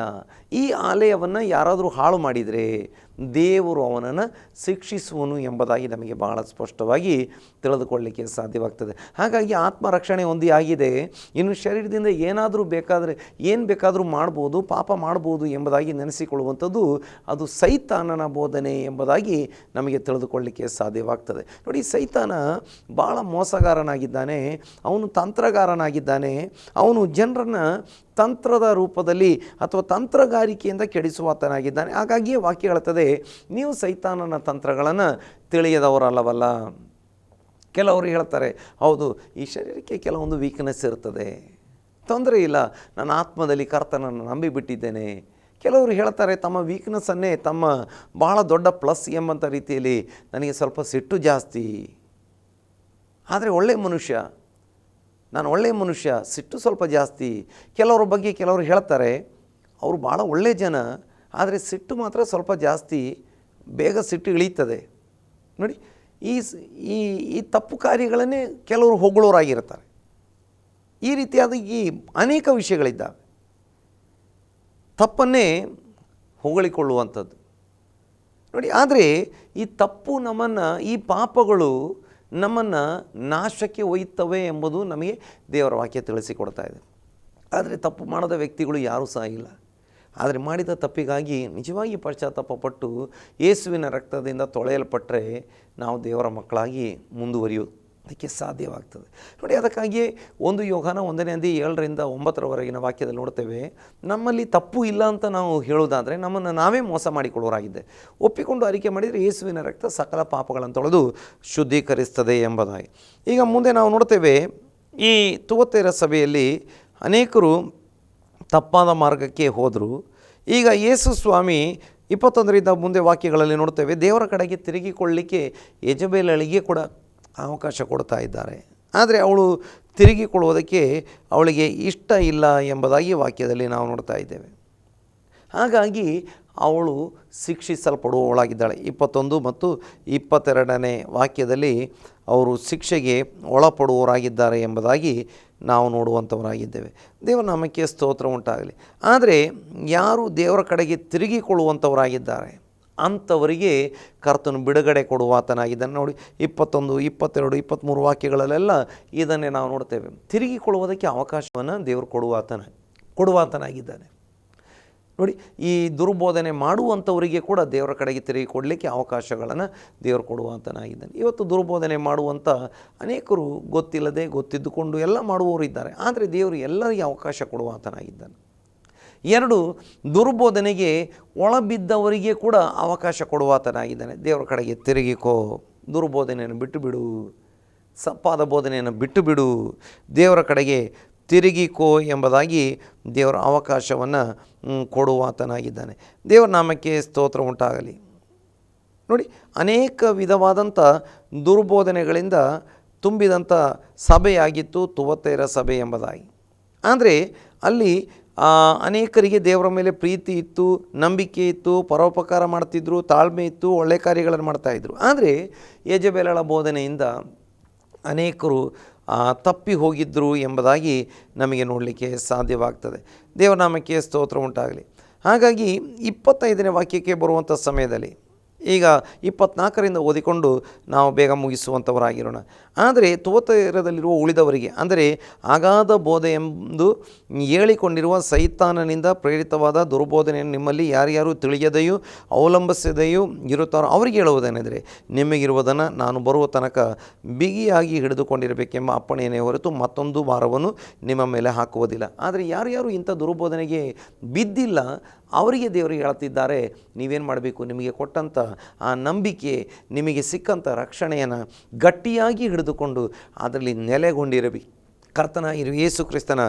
ಈ ಆಲಯವನ್ನು ಯಾರಾದರೂ ಹಾಳು ಮಾಡಿದರೆ ದೇವರು ಅವನನ್ನು ಶಿಕ್ಷಿಸುವನು ಎಂಬುದಾಗಿ ನಮಗೆ ಬಹಳ ಸ್ಪಷ್ಟವಾಗಿ ತಿಳಿದುಕೊಳ್ಳಲಿಕ್ಕೆ ಸಾಧ್ಯವಾಗ್ತದೆ. ಹಾಗಾಗಿ ಆತ್ಮರಕ್ಷಣೆ ಒಂದೇ ಆಗಿದೆ. ಇನ್ನು ಶರೀರದಿಂದ ಏನಾದರೂ ಬೇಕಾದರೆ, ಏನು ಬೇಕಾದರೂ ಮಾಡ್ಬೋದು, ಪಾಪ ಮಾಡ್ಬೋದು ಎಂಬುದಾಗಿ ನೆನೆಸಿಕೊಳ್ಳುವಂಥದ್ದು ಅದು ಸೈತಾನನ ಬೋಧನೆ ಎಂಬುದಾಗಿ ನಮಗೆ ತಿಳಿದುಕೊಳ್ಳಲಿಕ್ಕೆ ಸಾಧ್ಯವಾಗ್ತದೆ. ನೋಡಿ, ಸೈತಾನ ಭಾಳ ಮೋಸಗಾರನಾಗಿದ್ದಾನೆ, ಅವನು ತಂತ್ರಗಾರನಾಗಿದ್ದಾನೆ, ಅವನು ಜನರನ್ನು ತಂತ್ರದ ರೂಪದಲ್ಲಿ ಅಥವಾ ತಂತ್ರಗಾರಿಕೆಯಿಂದ ಕೆಡಿಸುವಾತನಾಗಿದ್ದಾನೆ. ಹಾಗಾಗಿಯೇ ವಾಕ್ಯ ಹೇಳ್ತದೆ ನೀವು ಸೈತಾನನ ತಂತ್ರಗಳನ್ನು ತಿಳಿಯದವರಲ್ಲವಲ್ಲ? ಕೆಲವರು ಹೇಳ್ತಾರೆ, ಹೌದು, ಈ ಶರೀರಕ್ಕೆ ಕೆಲವೊಂದು ವೀಕ್ನೆಸ್ ಇರ್ತದೆ. ತೊಂದರೆ ಇಲ್ಲ ನನ್ನ ಆತ್ಮದಲ್ಲಿ ಕರ್ತನನ್ನು ನಂಬಿಬಿಟ್ಟಿದ್ದೇನೆ. ಕೆಲವರು ಹೇಳ್ತಾರೆ, ತಮ್ಮ ವೀಕ್ನೆಸ್ಸನ್ನೇ ತಮ್ಮ ಭಾಳ ದೊಡ್ಡ ಪ್ಲಸ್ ಎಂಬಂಥ ರೀತಿಯಲ್ಲಿ ನನಗೆ ಸ್ವಲ್ಪ ಸಿಟ್ಟು ಜಾಸ್ತಿ. ಆದರೆ ಒಳ್ಳೆಯ ಮನುಷ್ಯ ನಾನು ಒಳ್ಳೆಯ ಮನುಷ್ಯ, ಸಿಟ್ಟು ಸ್ವಲ್ಪ ಜಾಸ್ತಿ. ಕೆಲವ್ರ ಬಗ್ಗೆ ಕೆಲವರು ಹೇಳ್ತಾರೆ, ಅವರು ಭಾಳ ಒಳ್ಳೆಯ ಜನ, ಆದರೆ ಸಿಟ್ಟು ಮಾತ್ರ ಸ್ವಲ್ಪ ಜಾಸ್ತಿ, ಬೇಗ ಸಿಟ್ಟು ಇಳೀತದೆ. ನೋಡಿ, ಈ ಈ ಈ ತಪ್ಪು ಕಾರ್ಯಗಳನ್ನೇ ಕೆಲವರು ಹೊಗಳೋರಾಗಿರ್ತಾರೆ. ಈ ರೀತಿಯಾದ ಈ ಅನೇಕ ವಿಷಯಗಳಿದ್ದಾವೆ. ತಪ್ಪನ್ನೇ ಹೊಗಳಿಕೊಳ್ಳುವಂಥದ್ದು. ನೋಡಿ, ಆದರೆ ಈ ತಪ್ಪು ನಮ್ಮನ್ನು, ಈ ಪಾಪಗಳು ನಮ್ಮನ್ನು ನಾಶಕ್ಕೆ ಒಯ್ಯುತ್ತವೆ ಎಂಬುದು ನಮಗೆ ದೇವರ ವಾಕ್ಯ ತಿಳಿಸಿಕೊಡ್ತಾ ಇದೆ. ಆದರೆ ತಪ್ಪು ಮಾಡದ ವ್ಯಕ್ತಿಗಳು ಯಾರೂ ಸಹ ಇಲ್ಲ. ಆದರೆ ಮಾಡಿದ ತಪ್ಪಿಗಾಗಿ ನಿಜವಾಗಿ ಪಶ್ಚಾತ್ತಾಪಪಟ್ಟು ಯೇಸುವಿನ ರಕ್ತದಿಂದ ತೊಳೆಯಲ್ಪಟ್ಟರೆ ನಾವು ದೇವರ ಮಕ್ಕಳಾಗಿ ಮುಂದುವರಿಯೋದಕ್ಕೆ ಸಾಧ್ಯವಾಗ್ತದೆ. ನೋಡಿ ಅದಕ್ಕಾಗಿಯೇ ಒಂದು ಯೋಗಾನ ಒಂದನೇ ಅಂದಿ ಏಳರಿಂದ ಒಂಬತ್ತರವರೆಗಿನ ವಾಕ್ಯದಲ್ಲಿ ನೋಡ್ತೇವೆ, ನಮ್ಮಲ್ಲಿ ತಪ್ಪು ಇಲ್ಲ ಅಂತ ನಾವು ಹೇಳೋದಾದರೆ ನಮ್ಮನ್ನು ನಾವೇ ಮೋಸ ಮಾಡಿಕೊಳ್ಳೋರಾಗಿದ್ದೆ ಒಪ್ಪಿಕೊಂಡು ಅರಿಕೆ ಮಾಡಿದರೆ ಯೇಸುವಿನ ರಕ್ತ ಸಕಲ ಪಾಪಗಳನ್ನು ತೊಳೆದು ಶುದ್ಧೀಕರಿಸ್ತದೆ ಎಂಬುದಾಗಿ. ಈಗ ಮುಂದೆ ನಾವು ನೋಡ್ತೇವೆ, ಈ ತುವತ್ತೇರ ಸಭೆಯಲ್ಲಿ ಅನೇಕರು ತಪ್ಪಾದ ಮಾರ್ಗಕ್ಕೆ ಹೋದರು. ಈಗ ಯೇಸು ಸ್ವಾಮಿ ಇಪ್ಪತ್ತೊಂದರಿಂದ ಮುಂದೆ ವಾಕ್ಯಗಳಲ್ಲಿ ನೋಡ್ತೇವೆ, ದೇವರ ಕಡೆಗೆ ತಿರುಗಿಕೊಳ್ಳಲಿಕ್ಕೆ ಯಜಬೇಲಳಿಗೆ ಕೂಡ ಅವಕಾಶ ಕೊಡ್ತಾ ಇದ್ದಾರೆ. ಆದರೆ ಅವಳು ತಿರುಗಿಕೊಳ್ಳುವುದಕ್ಕೆ ಅವಳಿಗೆ ಇಷ್ಟ ಇಲ್ಲ ಎಂಬುದಾಗಿ ವಾಕ್ಯದಲ್ಲಿ ನಾವು ನೋಡ್ತಾ ಇದ್ದೇವೆ. ಹಾಗಾಗಿ ಅವಳು ಶಿಕ್ಷಿಸಲ್ಪಡುವವಳಾಗಿದ್ದಾಳೆ. ಇಪ್ಪತ್ತೊಂದು ಮತ್ತು ಇಪ್ಪತ್ತೆರಡನೇ ವಾಕ್ಯದಲ್ಲಿ ಅವರು ಶಿಕ್ಷೆಗೆ ಒಳಪಡುವವರಾಗಿದ್ದಾರೆ ಎಂಬುದಾಗಿ ನಾವು ನೋಡುವಂಥವರಾಗಿದ್ದೇವೆ. ದೇವರ ನಾಮಕ್ಕೆ ಸ್ತೋತ್ರ ಉಂಟಾಗಲಿ. ಆದರೆ ಯಾರು ದೇವರ ಕಡೆಗೆ ತಿರುಗಿಕೊಳ್ಳುವಂಥವರಾಗಿದ್ದಾರೆ? ಅಂಥವರಿಗೆ ಕರ್ತನು ಬಿಡುಗಡೆ ಕೊಡುವಾತನಾಗಿದ್ದಾನೆ ನೋಡಿ, ಇಪ್ಪತ್ತೊಂದು, ಇಪ್ಪತ್ತೆರಡು, ಇಪ್ಪತ್ತ್ಮೂರು ವಾಕ್ಯಗಳಲ್ಲೆಲ್ಲ ಇದನ್ನೇ ನಾವು ನೋಡ್ತೇವೆ. ತಿರುಗಿಕೊಳ್ಳುವುದಕ್ಕೆ ಅವಕಾಶವನ್ನು ದೇವರು ಕೊಡುವಾತನ ಕೊಡುವಾತನಾಗಿದ್ದಾನೆ ನೋಡಿ, ಈ ದುರ್ಬೋಧನೆ ಮಾಡುವಂಥವರಿಗೆ ಕೂಡ ದೇವರ ಕಡೆಗೆ ತಿರುಗಿ ಕೊಡಲಿಕ್ಕೆ ಅವಕಾಶಗಳನ್ನು ದೇವರು ಕೊಡುವಂತನಾಗಿದ್ದಾನೆ ಇವತ್ತು ದುರ್ಬೋಧನೆ ಮಾಡುವಂಥ ಅನೇಕರು ಗೊತ್ತಿಲ್ಲದೆ ಗೊತ್ತಿದ್ದುಕೊಂಡು ಎಲ್ಲ ಮಾಡುವವರು ಇದ್ದಾರೆ ಆದರೆ ದೇವರು ಎಲ್ಲರಿಗೆ ಅವಕಾಶ ಕೊಡುವಂತನಾಗಿದ್ದಾನೆ ಎರಡು ದುರ್ಬೋಧನೆಗೆ ಒಳಬಿದ್ದವರಿಗೆ ಕೂಡ ಅವಕಾಶ ಕೊಡುವಾತನಾಗಿದ್ದಾನೆ. ದೇವರ ಕಡೆಗೆ ತಿರುಗಿಕೋ, ದುರ್ಬೋಧನೆಯನ್ನು ಬಿಟ್ಟು ಬಿಡು ಸಪ್ಪಾದ ಬೋಧನೆಯನ್ನು ಬಿಟ್ಟು ಬಿಡು ದೇವರ ಕಡೆಗೆ ತಿರುಗಿಕೋ ಎಂಬುದಾಗಿ ದೇವರ ಅವಕಾಶವನ್ನು ಕೊಡುವಾತನಾಗಿದ್ದಾನೆ. ದೇವರ ನಾಮಕ್ಕೆ ಸ್ತೋತ್ರ ಉಂಟಾಗಲಿ. ನೋಡಿ, ಅನೇಕ ವಿಧವಾದಂಥ ದುರ್ಬೋಧನೆಗಳಿಂದ ತುಂಬಿದಂಥ ಸಭೆಯಾಗಿತ್ತು ತುವತ್ತೈರ ಸಭೆ ಎಂಬುದಾಗಿ. ಆದರೆ ಅಲ್ಲಿ ಅನೇಕರಿಗೆ ದೇವರ ಮೇಲೆ ಪ್ರೀತಿ ಇತ್ತು, ನಂಬಿಕೆ ಇತ್ತು, ಪರೋಪಕಾರ ಮಾಡ್ತಿದ್ರು, ತಾಳ್ಮೆ ಇತ್ತು, ಒಳ್ಳೆ ಕಾರ್ಯಗಳನ್ನು ಮಾಡ್ತಾಯಿದ್ರು ಆದರೆ ಯಜಬೇಲಳ ಬೋಧನೆಯಿಂದ ಅನೇಕರು ತಪ್ಪಿ ಹೋಗಿದ್ದರು ಎಂಬುದಾಗಿ ನಮಗೆ ನೋಡಲಿಕ್ಕೆ ಸಾಧ್ಯವಾಗ್ತದೆ. ದೇವನಾಮಕ್ಕೆ ಸ್ತೋತ್ರ ಉಂಟಾಗಲಿ. ಹಾಗಾಗಿ ಇಪ್ಪತ್ತೈದನೇ ವಾಕ್ಯಕ್ಕೆ ಬರುವಂಥ ಸಮಯದಲ್ಲಿ ಈಗ ಇಪ್ಪತ್ನಾಲ್ಕರಿಂದ ಓದಿಕೊಂಡು ನಾವು ಬೇಗ ಮುಗಿಸುವಂಥವರಾಗಿರೋಣ. ಆದರೆ ತೋತರದಲ್ಲಿರುವ ಉಳಿದವರಿಗೆ, ಅಂದರೆ ಅಗಾಧ ಬೋಧೆ ಎಂದು ಹೇಳಿಕೊಂಡಿರುವ ಸೈತಾನನಿಂದ ಪ್ರೇರಿತವಾದ ದುರ್ಬೋಧನೆಯನ್ನು ನಿಮ್ಮಲ್ಲಿ ಯಾರ್ಯಾರು ತಿಳಿಯದೆಯೂ ಅವಲಂಬಿಸದೆಯೂ ಇರುತ್ತಾರೋ ಅವರಿಗೆ ಹೇಳುವುದೇನೆಂದರೆ, ನಿಮಗಿರುವುದನ್ನು ನಾನು ಬರುವ ತನಕ ಬಿಗಿಯಾಗಿ ಹಿಡಿದುಕೊಂಡಿರಬೇಕೆಂಬ ಅಪ್ಪಣೆಯೇ ಹೊರತು ಮತ್ತೊಂದು ಭಾರವನ್ನು ನಿಮ್ಮ ಮೇಲೆ ಹಾಕುವುದಿಲ್ಲ. ಆದರೆ ಯಾರ್ಯಾರು ಇಂಥ ದುರ್ಬೋಧನೆಗೆ ಬಿದ್ದಿಲ್ಲ ಅವರಿಗೆ ದೇವರು ಹೇಳ್ತಿದ್ದಾರೆ, ನೀವೇನು ಮಾಡಬೇಕು? ನಿಮಗೆ ಕೊಟ್ಟಂಥ ಆ ನಂಬಿಕೆ, ನಿಮಗೆ ಸಿಕ್ಕಂಥ ರಕ್ಷಣೆಯನ್ನು ಗಟ್ಟಿಯಾಗಿ ಹಿಡಿದುಕೊಂಡು ಅದರಲ್ಲಿ ನೆಲೆಗೊಂಡಿರಬೇಕು ಕರ್ತನ ಇರು ಯೇಸು ಕ್ರಿಸ್ತನ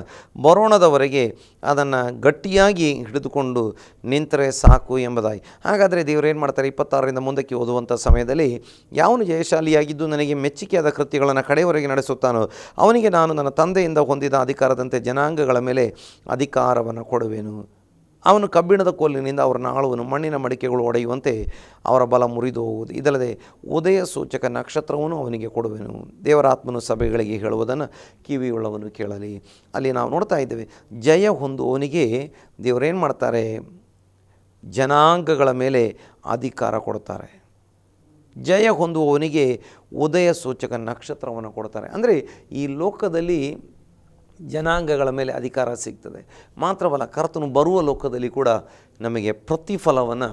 ಬರೋಣದವರೆಗೆ ಅದನ್ನು ಗಟ್ಟಿಯಾಗಿ ಹಿಡಿದುಕೊಂಡು ನಿಂತರೆ ಸಾಕು ಎಂಬುದಾಗಿ. ಹಾಗಾದರೆ ದೇವರು ಏನು ಮಾಡ್ತಾರೆ? ಇಪ್ಪತ್ತಾರರಿಂದ ಮುಂದಕ್ಕೆ ಓದುವಂಥ ಸಮಯದಲ್ಲಿ ಯಾವನು ಜಯಶಾಲಿಯಾಗಿದ್ದು ನನಗೆ ಮೆಚ್ಚುಗೆಯಾದ ಕೃತ್ಯಗಳನ್ನು ಕಡೆಯವರೆಗೆ ನಡೆಸುತ್ತಾನೋ, ಅವನಿಗೆ ನಾನು ನನ್ನ ತಂದೆಯಿಂದ ಹೊಂದಿದ ಅಧಿಕಾರದಂತೆ ಜನಾಂಗಗಳ ಮೇಲೆ ಅಧಿಕಾರವನ್ನು ಕೊಡುವೆನು. ಅವನು ಕಬ್ಬಿಣದ ಕೋಲಿನಿಂದ ಅವರನ್ನು ಆಳುವನು. ಮಣ್ಣಿನ ಮಡಿಕೆಗಳು ಒಡೆಯುವಂತೆ ಅವರ ಬಲ ಮುರಿದು ಹೋಗುವುದು ಇದಲ್ಲದೆ ಉದಯ ಸೂಚಕ ನಕ್ಷತ್ರವನ್ನು ಅವನಿಗೆ ಕೊಡುವೆನು. ದೇವರಾತ್ಮನು ಸಭೆಗಳಿಗೆ ಹೇಳುವುದನ್ನು ಕಿವಿಯುಳ್ಳವನು ಕೇಳಲಿ. ಅಲ್ಲಿ ನಾವು ನೋಡ್ತಾ ಇದ್ದೇವೆ, ಜಯ ಹೊಂದುವವನಿಗೆ ದೇವರೇನು ಮಾಡ್ತಾರೆ? ಜನಾಂಗಗಳ ಮೇಲೆ ಅಧಿಕಾರ ಕೊಡ್ತಾರೆ. ಜಯ ಹೊಂದುವವನಿಗೆ ಉದಯ ಸೂಚಕ ನಕ್ಷತ್ರವನ್ನು ಕೊಡ್ತಾರೆ. ಅಂದರೆ ಈ ಲೋಕದಲ್ಲಿ ಜನಾಂಗಗಳ ಮೇಲೆ ಅಧಿಕಾರ ಸಿಗ್ತದೆ. ಮಾತ್ರವಲ್ಲ, ಕರ್ತನು ಬರುವ ಲೋಕದಲ್ಲಿ ಕೂಡ ನಮಗೆ ಪ್ರತಿಫಲವನ್ನು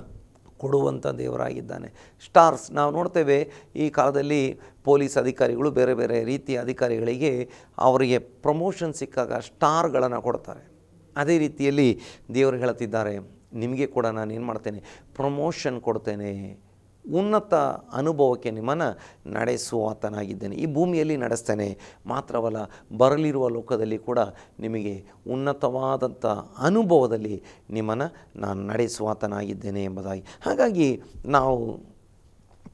ಕೊಡುವಂಥ ದೇವರಾಗಿದ್ದಾನೆ. ಸ್ಟಾರ್ಸ್, ನಾವು ನೋಡ್ತೇವೆ, ಈ ಕಾಲದಲ್ಲಿ ಪೊಲೀಸ್ ಅಧಿಕಾರಿಗಳು ಬೇರೆ ಬೇರೆ ರೀತಿಯ ಅಧಿಕಾರಿಗಳಿಗೆ ಅವರಿಗೆ ಪ್ರಮೋಷನ್ ಸಿಕ್ಕಾಗ ಸ್ಟಾರ್ಗಳನ್ನು ಕೊಡ್ತಾರೆ. ಅದೇ ರೀತಿಯಲ್ಲಿ ದೇವರು ಹೇಳುತ್ತಿದ್ದಾರೆ ನಿಮಗೆ ಕೂಡ ನಾನು ಏನು ಮಾಡ್ತೇನೆ? ಪ್ರಮೋಷನ್ ಕೊಡ್ತೇನೆ. ಉನ್ನತ ಅನುಭವಕ್ಕೆ ನಿಮ್ಮನ್ನು ನಡೆಸುವಾತನಾಗಿದ್ದೇನೆ. ಈ ಭೂಮಿಯಲ್ಲಿ ನಡೆಸ್ತೇನೆ. ಮಾತ್ರವಲ್ಲ, ಬರಲಿರುವ ಲೋಕದಲ್ಲಿ ಕೂಡ ನಿಮಗೆ ಉನ್ನತವಾದಂಥ ಅನುಭವದಲ್ಲಿ ನಿಮ್ಮನ್ನು ನಾನು ನಡೆಸುವಾತನಾಗಿದ್ದೇನೆ ಎಂಬುದಾಗಿ. ಹಾಗಾಗಿ ನಾವು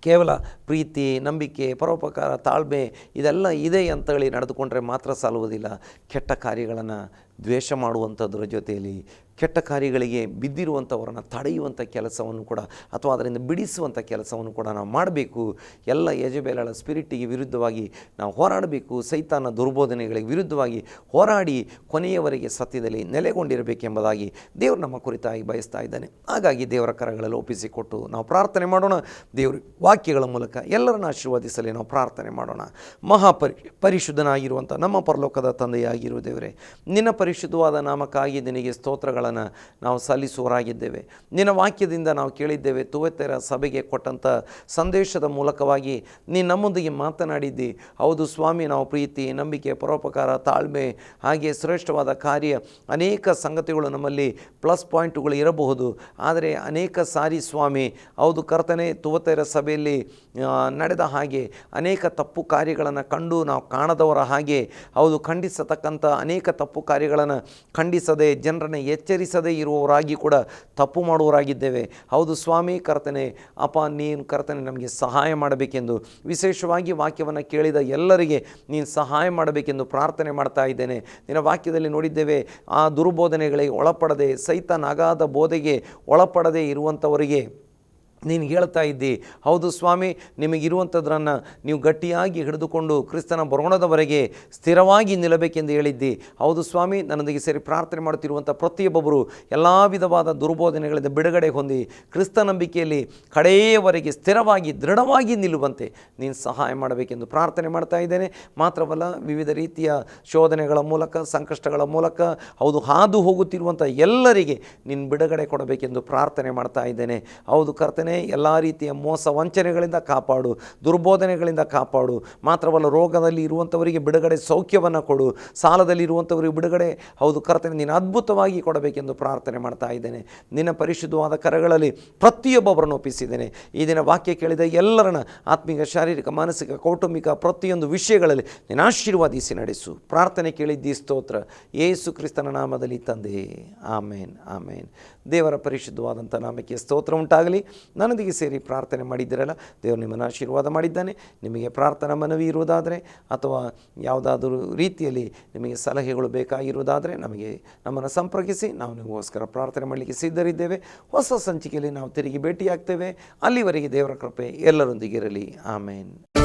ಕೇವಲ ಪ್ರೀತಿ, ನಂಬಿಕೆ, ಪರೋಪಕಾರ, ತಾಳ್ಮೆ ಇದೆಲ್ಲ ಇದೆ ಅಂತ ಹೇಳಿ ನಡೆದುಕೊಂಡ್ರೆ ಮಾತ್ರ ಸಾಲುವುದಿಲ್ಲ. ಕೆಟ್ಟ ಕಾರ್ಯಗಳನ್ನು ದ್ವೇಷ ಮಾಡುವಂಥದ್ರ ಜೊತೆಯಲ್ಲಿ ಕೆಟ್ಟ ಕಾರ್ಯಗಳಿಗೆ ಬಿದ್ದಿರುವಂಥವರನ್ನು ತಡೆಯುವಂಥ ಕೆಲಸವನ್ನು ಕೂಡ ಅಥವಾ ಅದರಿಂದ ಬಿಡಿಸುವಂಥ ಕೆಲಸವನ್ನು ಕೂಡ ನಾವು ಮಾಡಬೇಕು. ಎಲ್ಲ ಯಜಬೇಲಳ ಸ್ಪಿರಿಟಿಗೆ ವಿರುದ್ಧವಾಗಿ ನಾವು ಹೋರಾಡಬೇಕು. ಸೈತಾನ ದುರ್ಬೋಧನೆಗಳಿಗೆ ವಿರುದ್ಧವಾಗಿ ಹೋರಾಡಿ ಕೊನೆಯವರೆಗೆ ಸತ್ಯದಲ್ಲಿ ನೆಲೆಗೊಂಡಿರಬೇಕೆಂಬುದಾಗಿ ದೇವರು ನಮ್ಮ ಕುರಿತಾಗಿ ಬಯಸ್ತಾ ಇದ್ದಾನೆ. ಹಾಗಾಗಿ ದೇವರ ಕರಗಳಲ್ಲಿ ಒಪ್ಪಿಸಿಕೊಟ್ಟು ನಾವು ಪ್ರಾರ್ಥನೆ ಮಾಡೋಣ. ದೇವರ ವಾಕ್ಯಗಳ ಮೂಲಕ ಎಲ್ಲರನ್ನ ಆಶೀರ್ವದಿಸಲಿ ನಾವು ಪ್ರಾರ್ಥನೆ ಮಾಡೋಣ. ಮಹಾಪರಿ, ಪರಿಶುದ್ಧನಾಗಿರುವಂಥ ನಮ್ಮ ಪರಲೋಕದ ತಂದೆಯಾಗಿರುವ ದೇವರೇ, ನಿನ್ನ ಪರಿಶುದ್ಧವಾದ ನಾಮಕ್ಕಾಗಿ ನಿನಗೆ ಸ್ತೋತ್ರಗಳನ್ನು ನಾವು ಸಲ್ಲಿಸುವರಾಗಿದ್ದೇವೆ ನಿನ್ನ ವಾಕ್ಯದಿಂದ ನಾವು ಕೇಳಿದ್ದೇವೆ ತುವೆತೆರ ಸಭೆಗೆ ಕೊಟ್ಟಂಥ ಸಂದೇಶದ ಮೂಲಕವಾಗಿ ನೀ ನಮ್ಮೊಂದಿಗೆ ಮಾತನಾಡಿದ್ದಿ. ಹೌದು ಸ್ವಾಮಿ, ನಾವು ಪ್ರೀತಿ, ನಂಬಿಕೆ, ಪರೋಪಕಾರ, ತಾಳ್ಮೆ, ಹಾಗೆ ಶ್ರೇಷ್ಠವಾದ ಕಾರ್ಯ, ಅನೇಕ ಸಂಗತಿಗಳು ನಮ್ಮಲ್ಲಿ ಪ್ಲಸ್ ಪಾಯಿಂಟ್ಗಳು ಇರಬಹುದು. ಆದರೆ ಅನೇಕ ಸಾರಿ ಸ್ವಾಮಿ, ಹೌದು ಕರ್ತನೆ ತುವತೆರ ಸಭೆಯಲ್ಲಿ ನಡೆದ ಹಾಗೆ ಅನೇಕ ತಪ್ಪು ಕಾರ್ಯಗಳನ್ನು ಕಂಡು ನಾವು ಕಾಣದವರ ಹಾಗೆ, ಹೌದು ಖಂಡಿಸತಕ್ಕಂಥ ಅನೇಕ ತಪ್ಪು ಕಾರ್ಯಗಳನ್ನು ಖಂಡಿಸದೆ ಜನರನ್ನು ಎಚ್ಚರಿಸದೇ ಇರುವವರಾಗಿ ಕೂಡ ತಪ್ಪು ಮಾಡುವವರಾಗಿದ್ದೇವೆ. ಹೌದು ಸ್ವಾಮಿ ಕರ್ತನೆ ಅಪ್ಪ ನೀನು ಕರ್ತನೆ ನಮಗೆ ಸಹಾಯ ಮಾಡಬೇಕೆಂದು ವಿಶೇಷವಾಗಿ ವಾಕ್ಯವನ್ನು ಕೇಳಿದ ಎಲ್ಲರಿಗೆ ನೀನು ಸಹಾಯ ಮಾಡಬೇಕೆಂದು ಪ್ರಾರ್ಥನೆ ಮಾಡ್ತಾ ಇದ್ದೇನೆ. ನಿನ್ನ ವಾಕ್ಯದಲ್ಲಿ ನೋಡಿದ್ದೇವೆ, ಆ ದುರ್ಬೋಧನೆಗಳಿಗೆ ಒಳಪಡದೆ ಸೈತಾನ್ ನಗಾದ ಬೋಧೆಗೆ ಒಳಪಡದೆ ಇರುವಂಥವರಿಗೆ ನೀನು ಹೇಳ್ತಾ ಇದ್ದಿ. ಹೌದು ಸ್ವಾಮಿ, ನಿಮಗಿರುವಂಥದ್ರನ್ನು ನೀವು ಗಟ್ಟಿಯಾಗಿ ಹಿಡಿದುಕೊಂಡು ಕ್ರಿಸ್ತನ ಬರೋಣದವರೆಗೆ ಸ್ಥಿರವಾಗಿ ನಿಲ್ಲಬೇಕೆಂದು ಹೇಳಿದ್ದಿ. ಹೌದು ಸ್ವಾಮಿ, ನನ್ನೊಂದಿಗೆ ಸೇರಿ ಪ್ರಾರ್ಥನೆ ಮಾಡುತ್ತಿರುವಂಥ ಪ್ರತಿಯೊಬ್ಬೊಬ್ಬರು ಎಲ್ಲ ವಿಧವಾದ ದುರ್ಬೋಧನೆಗಳಿಂದ ಬಿಡುಗಡೆ ಹೊಂದಿ ಕ್ರಿಸ್ತ ನಂಬಿಕೆಯಲ್ಲಿ ಕಡೆಯವರೆಗೆ ಸ್ಥಿರವಾಗಿ, ದೃಢವಾಗಿ ನಿಲ್ಲುವಂತೆ ನೀನು ಸಹಾಯ ಮಾಡಬೇಕೆಂದು ಪ್ರಾರ್ಥನೆ ಮಾಡ್ತಾ ಇದ್ದೇನೆ. ಮಾತ್ರವಲ್ಲ, ವಿವಿಧ ರೀತಿಯ ಶೋಧನೆಗಳ ಮೂಲಕ, ಸಂಕಷ್ಟಗಳ ಮೂಲಕ, ಹೌದು, ಹಾದು ಹೋಗುತ್ತಿರುವಂಥ ಎಲ್ಲರಿಗೆ ನೀನು ಬಿಡುಗಡೆ ಕೊಡಬೇಕೆಂದು ಪ್ರಾರ್ಥನೆ ಮಾಡ್ತಾ ಇದ್ದೇನೆ. ಹೌದು ಕರ್ತನೆ ಎಲ್ಲ ರೀತಿಯ ಮೋಸ ವಂಚನೆಗಳಿಂದ ಕಾಪಾಡು, ದುರ್ಬೋಧನೆಗಳಿಂದ ಕಾಪಾಡು. ಮಾತ್ರವಲ್ಲ ರೋಗದಲ್ಲಿ ಇರುವಂಥವರಿಗೆ ಬಿಡುಗಡೆ ಸೌಖ್ಯವನ್ನು ಕೊಡು. ಸಾಲದಲ್ಲಿ ಇರುವಂಥವರಿಗೆ ಬಿಡುಗಡೆ, ಹೌದು ಕರ್ತನೆ, ನೀನು ಅದ್ಭುತವಾಗಿ ಕೊಡಬೇಕೆಂದು ಪ್ರಾರ್ಥನೆ ಮಾಡ್ತಾ ಇದ್ದೇನೆ. ನಿನ್ನ ಪರಿಶುದ್ಧವಾದ ಕರಗಳಲ್ಲಿ ಪ್ರತಿಯೊಬ್ಬೊಬ್ಬರನ್ನು ಒಪ್ಪಿಸಿದ್ದೇನೆ. ಈ ದಿನ ವಾಕ್ಯ ಕೇಳಿದ ಎಲ್ಲರನ್ನ ಆತ್ಮಿಕ ಶಾರೀರಿಕ, ಮಾನಸಿಕ, ಕೌಟುಂಬಿಕ ಪ್ರತಿಯೊಂದು ವಿಷಯಗಳಲ್ಲಿ ನಿನ್ನ ಆಶೀರ್ವಾದಿಸಿ ನಡೆಸು. ಪ್ರಾರ್ಥನೆ ಕೇಳಿದ್ದಿ ಸ್ತೋತ್ರ. ಯೇಸು ಕ್ರಿಸ್ತನ ನಾಮದಲ್ಲಿ ತಂದೆ. ಆಮೇನ್ ಆಮೇನ್. ದೇವರ ಪರಿಶುದ್ಧವಾದಂಥ ನಾಮಕ್ಕೆ ಸ್ತೋತ್ರ ಉಂಟಾಗಲಿ. ನನ್ನೊಂದಿಗೆ ಸೇರಿ ಪ್ರಾರ್ಥನೆ ಮಾಡಿದ್ದೀರಲ್ಲ, ದೇವರು ನಿಮ್ಮನ್ನು ಆಶೀರ್ವಾದ ಮಾಡಿದ್ದಾನೆ. ನಿಮಗೆ ಪ್ರಾರ್ಥನಾ ಮನವಿ ಇರುವುದಾದರೆ, ಅಥವಾ ಯಾವುದಾದರೂ ರೀತಿಯಲ್ಲಿ ನಿಮಗೆ ಸಲಹೆಗಳು ಬೇಕಾಗಿರುವುದಾದರೆ, ನಮಗೆ ನಮ್ಮನ್ನು ಸಂಪರ್ಕಿಸಿ, ನಾವು ನಿಮಗೋಸ್ಕರ ಪ್ರಾರ್ಥನೆ ಮಾಡಲಿಕ್ಕೆ ಸಿದ್ಧರಿದ್ದೇವೆ. ಹೊಸ ಸಂಚಿಕೆಯಲ್ಲಿ ನಾವು ತಿರುಗಿ ಭೇಟಿಯಾಗ್ತೇವೆ. ಅಲ್ಲಿವರೆಗೆ ದೇವರ ಕೃಪೆ ಎಲ್ಲರೊಂದಿಗಿರಲಿ ಆಮೇನ್.